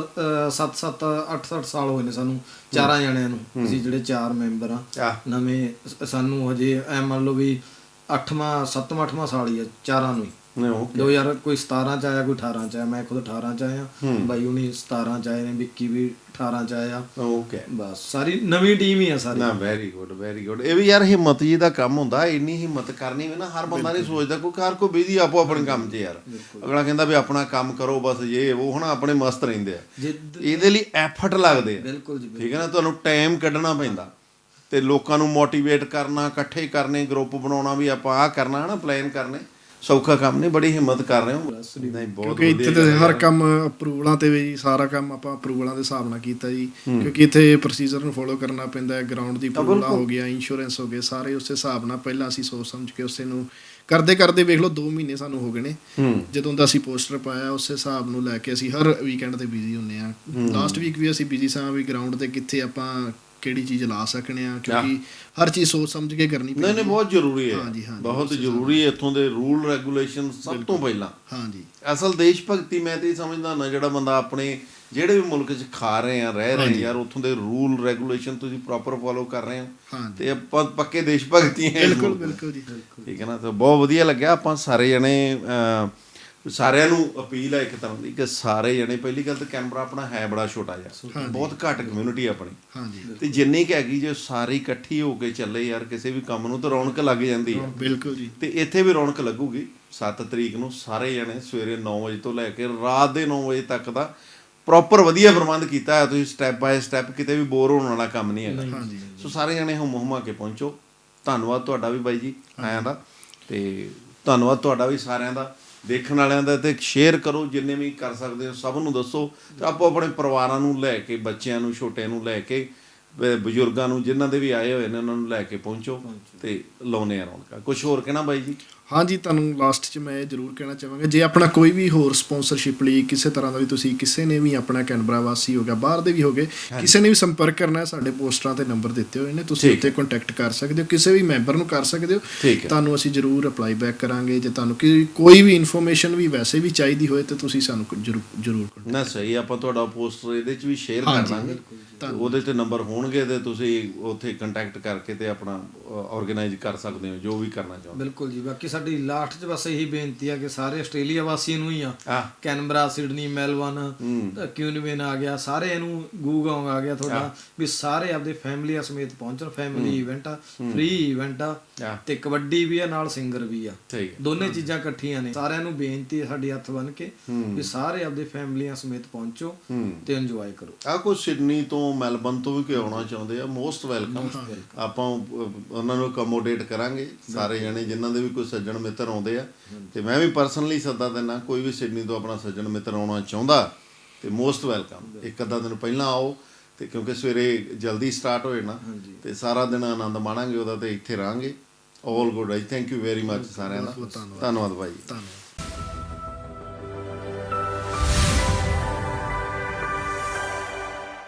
7 7 8 8 ਸਾਲ ਹੋਏ ਨੇ ਸਾਨੂੰ ਚਾਰਾਂ ਜਣਿਆਂ ਨੂੰ। ਅਸੀਂ ਜਿਹੜੇ ਚਾਰ ਮੈਂਬਰ ਆ। ਨਵੇਂ ਸਾਨੂੰ ਹਜੇ ਐ ਮੰਨ ਲਓ ਵੀ 8ਵਾਂ 7ਵਾਂ 8ਵਾਂ ਸਾਲ ਹੀ ਆ ਚਾਰਾਂ ਨੂੰ 2000 ਕੋਈ 17 ਚ ਆਇਆ ਕੋਈ 18 ਚ ਆਇਆ। ਮੈਂ ਖੁਦ 18 ਚ ਆਇਆ। ਬਾਈ ਹੁਣੀ 17 ਚ ਆਏ ਨੇ ਵਿੱਕੀ ਵੀ 18 ਚ ਆਇਆ। ਓਕੇ ਬਸ ਸਾਰੀ ਨਵੀਂ ਟੀਮ ਹੀ ਆ ਸਾਰੀ। ਨਾ ਵੈਰੀ ਗੁੱਡ ਵੈਰੀ ਗੁੱਡ ਇਹ ਵੀ ਯਾਰ ਹਿੰਮਤ ਜੀ ਦਾ ਕੰਮ ਹੁੰਦਾ ਇੰਨੀ ਹਿੰਮਤ ਕਰਨੀ ਵੀ ਨਾ ਹਰ ਬੰਦਾ ਨਹੀਂ ਸੋਚਦਾ ਕੋਈ ਹਰ ਕੋਈ ਬਿਜ਼ੀ ਆਪੋ ਆਪਣੇ ਕੰਮ 'ਚ ਯਾਰ। ਅਗਲਾ ਕਹਿੰਦਾ ਵੀ ਆਪਣਾ ਕੰਮ ਕਰੋ ਬਸ ਇਹ ਉਹ ਹਨਾ ਆਪਣੇ ਮਸਤ ਰਹਿੰਦੇ ਆ। ਇਹਦੇ ਲਈ ਐਫਰਟ ਲੱਗਦੇ ਆ। ਬਿਲਕੁਲ ਜੀ ਠੀਕ ਹੈ ਨਾ ਤੁਹਾਨੂੰ ਟਾਈਮ ਕੱਢਣਾ ਪੈਂਦਾ। ਤੇ ਲੋਕਾਂ ਨੂੰ ਮੋਟੀਵੇਟ ਕਰਨਾ ਇਕੱਠੇ ਕਰਨੇ ਗਰੁੱਪ ਬਣਾਉਣਾ ਵੀ ਆਪਾਂ ਆਹ ਕਰਨਾ ਹਨਾ ਪਲਾਨ ਕਰਨੇ। ਸੌਖਾ ਕੰਮ ਨਹੀਂ ਬੜੀ ਹਿੰਮਤ ਕਰ ਰਹੇ ਹੋ। ਨਹੀਂ ਬਹੁਤ ਕਿਉਂਕਿ ਇੱਥੇ ਤੇ ਹਰ ਕੰਮ ਅਪਰੂਵਲਾਂ ਤੇ ਵੀ ਸਾਰਾ ਕੰਮ ਆਪਾਂ ਅਪਰੂਵਲਾਂ ਦੇ ਹਿਸਾਬ ਨਾਲ ਕੀਤਾ ਜੀ। ਕਿਉਂਕਿ ਇੱਥੇ ਪ੍ਰੋਸੀਜਰ ਨੂੰ ਫੋਲੋ ਕਰਨਾ ਪੈਂਦਾ ਹੈ ਗਰਾਊਂਡ ਦੀ ਅਪਰੂਵਲ ਹੋ ਗਿਆ ਇੰਸ਼ੋਰੈਂਸ ਹੋ ਗਿਆ ਸਾਰੇ ਉਸੇ ਹਿਸਾਬ ਨਾਲ ਪਹਿਲਾਂ ਅਸੀਂ ਸੋਚ ਸਮਝ ਕੇ ਉਸੇ ਨੂੰ ਕਰਦੇ ਕਰਦੇ ਵੇਖ ਲਓ 2 ਮਹੀਨੇ ਸਾਨੂੰ ਹੋ ਗਏ ਨੇ। ਜਦੋਂ ਦਾ ਅਸੀਂ ਪੋਸਟਰ ਪਾਇਆ ਉਸੇ ਹਿਸਾਬ ਨੂੰ ਲੈ ਕੇ ਅਸੀਂ ਹਰ ਵੀਕਐਂਡ ਤੇ ਬਿਜ਼ੀ ਹੁੰਨੇ ਆ ਲਾਸਟ ਵੀਕ ਵੀ ਅਸੀਂ ਬਿਜ਼ੀ ਸਾਂ ਵੀ ਗਰਾਊਂਡ ਤੇ ਕਿੱਥੇ ਆਪਾਂ ਕਿਹੜੀ ਚੀਜ਼ ਲਾ ਸਕਨੇ ਆ ਕਿਉਂਕਿ ਹਰ ਚੀਜ਼ ਸੋਚ ਸਮਝ ਕੇ ਕਰਨੀ ਨਹੀਂ ਪੈਂਦੀ। ਨਹੀਂ ਬਹੁਤ ਜ਼ਰੂਰੀ ਹੈ। ਹਾਂਜੀ, ਹਾਂਜੀ, ਬਹੁਤ ਜ਼ਰੂਰੀ ਹੈ ਇੱਥੋਂ ਦੇ ਰੂਲ ਰੈਗੂਲੇਸ਼ਨ ਸਭ ਤੋਂ ਪਹਿਲਾਂ। ਹਾਂਜੀ। ਅਸਲ ਦੇਸ਼ ਭਗਤੀ ਮੈਂ ਤੇ ਸਮਝਦਾ ਨਾ ਜਿਹੜਾ ਬੰਦਾ ਆਪਣੇ ਜਿਹੜੇ ਵੀ ਮੁਲਕ 'ਚ ਖਾ ਰਹੇ ਆ ਰਹਿ ਰਹੇ ਯਾਰ ਉੱਥੋਂ ਦੇ ਰੂਲ ਰੈਗੂਲੇਸ਼ਨ ਤੁਸੀਂ ਪ੍ਰੋਪਰ ਫੋਲੋ ਕਰ ਰਹੇ ਹੋ। ਤੇ ਆਪਾਂ ਪੱਕੇ ਦੇਸ਼ ਭਗਤੀ ਹੈ ਬਿਲਕੁਲ ਬਿਲਕੁਲ ਜੀ ਠੀਕ ਹੈ ਨਾ? ਤਾਂ ਬਹੁਤ ਵਧੀਆ ਲੱਗਿਆ ਆਪਾਂ ਸਾਰੇ ਜਣੇ ਸਾਰਿਆਂ ਨੂੰ ਅਪੀਲ ਹੈ ਇੱਕ ਤਰ੍ਹਾਂ ਦੀ ਕਿ ਸਾਰੇ ਜਣੇ ਪਹਿਲੀ ਗੱਲ ਤਾਂ ਕੈਨਬਰਾ ਆਪਣਾ ਹੈ ਬੜਾ ਛੋਟਾ ਜਿਹਾ। ਬਹੁਤ ਘੱਟ ਕਮਿਊਨਿਟੀ ਆਪਣੀ। ਹਾਂਜੀ। ਤੇ ਜਿੰਨੀ ਕੁ ਹੈਗੀ ਜੇ ਸਾਰੇ ਇਕੱਠੀ ਹੋ ਕੇ ਚੱਲੇ ਯਾਰ ਕਿਸੇ ਵੀ ਕੰਮ ਨੂੰ ਤਾਂ ਰੌਣਕ ਲੱਗ ਜਾਂਦੀ ਹੈ। ਬਿਲਕੁਲ ਜੀ। ਤੇ ਇੱਥੇ ਵੀ ਰੌਣਕ ਲੱਗੂਗੀ 7 ਤਰੀਕ ਨੂੰ ਸਾਰੇ ਜਣੇ ਸਵੇਰੇ 9 ਵਜੇ ਤੋਂ ਲੈ ਕੇ ਰਾਤ ਦੇ 9 ਵਜੇ ਤੱਕ ਦਾ ਪ੍ਰੋਪਰ ਵਧੀਆ ਪ੍ਰਬੰਧ ਕੀਤਾ ਹੈ ਤੁਸੀਂ ਸਟੈਪ ਬਾਏ ਸਟੈਪ ਕਿਤੇ ਵੀ ਬੋਰ ਹੋਣ ਵਾਲਾ ਕੰਮ ਨਹੀਂ ਹੈਗਾ। ਹਾਂਜੀ। ਸੋ ਸਾਰੇ ਜਣੇ ਹੁਮ ਹੁਮਾ ਕੇ ਪਹੁੰਚੋ। ਧੰਨਵਾਦ ਤੁਹਾਡਾ ਵੀ ਬਾਈ ਜੀ ਆਇਆਂ ਦਾ। ਤੇ ਧੰਨਵਾਦ ਤੁਹਾਡਾ ਵੀ ਸਾਰਿਆਂ ਦਾ। ਦੇਖਣ ਵਾਲਿਆਂ ਦਾ ਤੇ ਸ਼ੇਅਰ ਕਰੋ ਜਿੰਨੇ ਵੀ ਕਰ ਸਕਦੇ ਹੋ ਸਭ ਨੂੰ ਦੱਸੋ। ਤੇ ਆਪੋ ਆਪਣੇ ਪਰਿਵਾਰਾਂ ਨੂੰ ਲੈ ਕੇ ਬੱਚਿਆਂ ਨੂੰ ਛੋਟਿਆਂ ਨੂੰ ਲੈ ਕੇ ਬਜ਼ੁਰਗਾਂ ਨੂੰ ਜਿਨ੍ਹਾਂ ਦੇ ਵੀ ਆਏ ਹੋਏ ਨੇ ਉਹਨਾਂ ਨੂੰ ਲੈ ਕੇ ਪਹੁੰਚੋ ਤੇ ਲਾਉਨੇ ਆ ਰੌਣਕਾਂ। ਕੁਝ ਹੋਰ ਕਹਿਣਾ ਬਾਈ ਜੀ? ਹਾਂਜੀ ਤੁਹਾਨੂੰ ਲਾਸਟ 'ਚ ਮੈਂ ਇਹ ਜ਼ਰੂਰ ਕਹਿਣਾ ਚਾਹਾਂਗਾ ਜੇ ਆਪਣਾ ਕੋਈ ਵੀ ਹੋਰ ਸਪਾਂਸਰਸ਼ਿਪ ਲਈ ਕਿਸੇ ਤਰ੍ਹਾਂ ਦਾ ਵੀ ਤੁਸੀਂ ਕਿਸੇ ਨੇ ਵੀ ਆਪਣਾ ਕੈਨਬਰਾ ਵਾਸੀ ਹੋ ਗਿਆ ਬਾਹਰ ਦੇ ਵੀ ਹੋਗੇ ਕਿਸੇ ਨੇ ਵੀ ਸੰਪਰਕ ਕਰਨਾ ਹੈ ਸਾਡੇ ਪੋਸਟਰਾਂ ਤੇ ਨੰਬਰ ਦਿੱਤੇ ਹੋਏ ਨੇ ਤੁਸੀਂ ਉੱਤੇ ਕੰਟੈਕਟ ਕਰ ਸਕਦੇ ਹੋ ਕਿਸੇ ਵੀ ਮੈਂਬਰ ਨੂੰ ਕਰ ਸਕਦੇ ਹੋ। ਤੁਹਾਨੂੰ ਅਸੀਂ ਜ਼ਰੂਰ ਅਪਲਾਈ ਬੈਕ ਕਰਾਂਗੇ ਜੇ ਤੁਹਾਨੂੰ ਕੋਈ ਵੀ ਇਨਫੋਰਮੇਸ਼ਨ ਵੀ ਵੈਸੇ ਵੀ ਚਾਹੀਦੀ ਹੋਏ ਤੇ ਤੁਸੀਂ ਸਾਨੂੰ ਜ਼ਰੂਰ ਨਾ ਸਹੀ ਆਪਾਂ ਤੁਹਾਡਾ ਪੋਸਟਰ ਇਹਦੇ ਚ ਵੀ ਸ਼ੇਅਰ ਕਰ ਦਾਂਗੇ ਤੇ ਉਹਦੇ ਤੇ ਨੰਬਰ ਹੋਣਗੇ ਤੇ ਤੁਸੀਂ ਉੱਥੇ ਕੰਟੈਕਟ ਕਰਕੇ ਤੇ ਆਪਣਾ ਆਰਗੇਨਾਈਜ਼ ਕਰ ਸਕਦੇ ਹੋ ਜੋ ਵੀ ਕਰਨਾ ਚਾਹੁੰਦੇ ਬਿਲਕੁਲ ਜੀ ਬਾਕੀ ਸਾਡੀ ਲਾਸਟ 'ਚ ਬਸ ਇਹੀ ਬੇਨਤੀ ਆ ਕਿ ਸਾਰੇ ਆਸਟ੍ਰੇਲੀਆ ਵਾਸੀਆਂ ਨੂੰ ਹੀ ਆ। ਕੈਨਬਰਾ ਸਿਡਨੀ ਮੈਲਬਨ ਕਿਊਨਵਿਨ ਆ ਗਿਆ ਸਾਰੇ ਇਹਨੂੰ ਗੂਗੋਂਗ ਆ ਗਿਆ ਤੁਹਾਡਾ ਵੀ ਸਾਰੇ ਆਪਦੇ ਫੈਮਲੀਆਂ ਸਮੇਤ ਪਹੁੰਚਣ ਫੈਮਿਲੀ ਇਵੈਂਟ ਆ ਫ੍ਰੀ ਇਵੈਂਟ ਆ ਤੇ ਕਬੱਡੀ ਵੀ ਆ ਨਾਲ ਸਿੰਗਰ ਵੀ ਆ। ਦੋਨੇ ਚੀਜ਼ਾਂ ਇਕੱਠੀਆਂ ਨੇ। ਸਾਰਿਆਂ ਨੂੰ ਬੇਨਤੀ ਹੈ ਸਾਡੀ ਹੱਥ ਬੰਨ ਕੇ ਵੀ ਸਾਰੇ ਆਪਦੇ ਫੈਮਲੀਆਂ ਸਮੇਤ ਪਹੁੰਚੋ ਤੇ ਇੰਜੋਏ ਕਰੋ। ਆ ਕੋਈ ਸਿਡਨੀ ਤੋਂ ਮੈਲਬਨ ਤੋਂ ਵੀ ਕੋਈ ਆਉਣਾ ਚਾਹੁੰਦੇ ਆ ਮੋਸਟ ਵੈਲਕਮ ਆਪਾਂ ਉਹਨਾਂ ਨੂੰ ਅਕਮੋਡੇਟ ਕਰਾਂਗੇ। ਸਾਰੇ ਜਣੇ ਜਿਨ੍ਹਾਂ ਦੇ ਵੀ ਕੋਈ ਸੱਜਣ ਮਿੱਤਰ ਆਉਂਦੇ ਆ। ਤੇ ਮੈਂ ਵੀ ਪਰਸਨਲੀ ਸੱਦਾ ਦਿੰਦਾ ਕੋਈ ਵੀ ਸਿਡਨੀ ਤੋਂ ਆਪਣਾ ਸੱਜਣ ਮਿੱਤਰ ਆਉਣਾ ਚਾਹੁੰਦਾ ਤੇ ਮੋਸਟ ਵੈਲਕਮ ਇੱਕ ਅੱਧਾ ਦਿਨ ਪਹਿਲਾਂ ਆਓ ਤੇ ਕਿਉਂਕਿ ਸਵੇਰੇ ਜਲਦੀ ਸਟਾਰਟ ਹੋ ਜਾਣਾ ਤੇ ਸਾਰਾ ਦਿਨ ਆਨੰਦ ਮਾਣਾਂਗੇ ਉਹਦਾ ਤੇ ਇੱਥੇ ਰਹਾਂਗੇ। All good I thank you very much ਸਾਰਿਆਂ ਦਾ। ਧੰਨਵਾਦ ਭਾਈ। ਧੰਨਵਾਦ।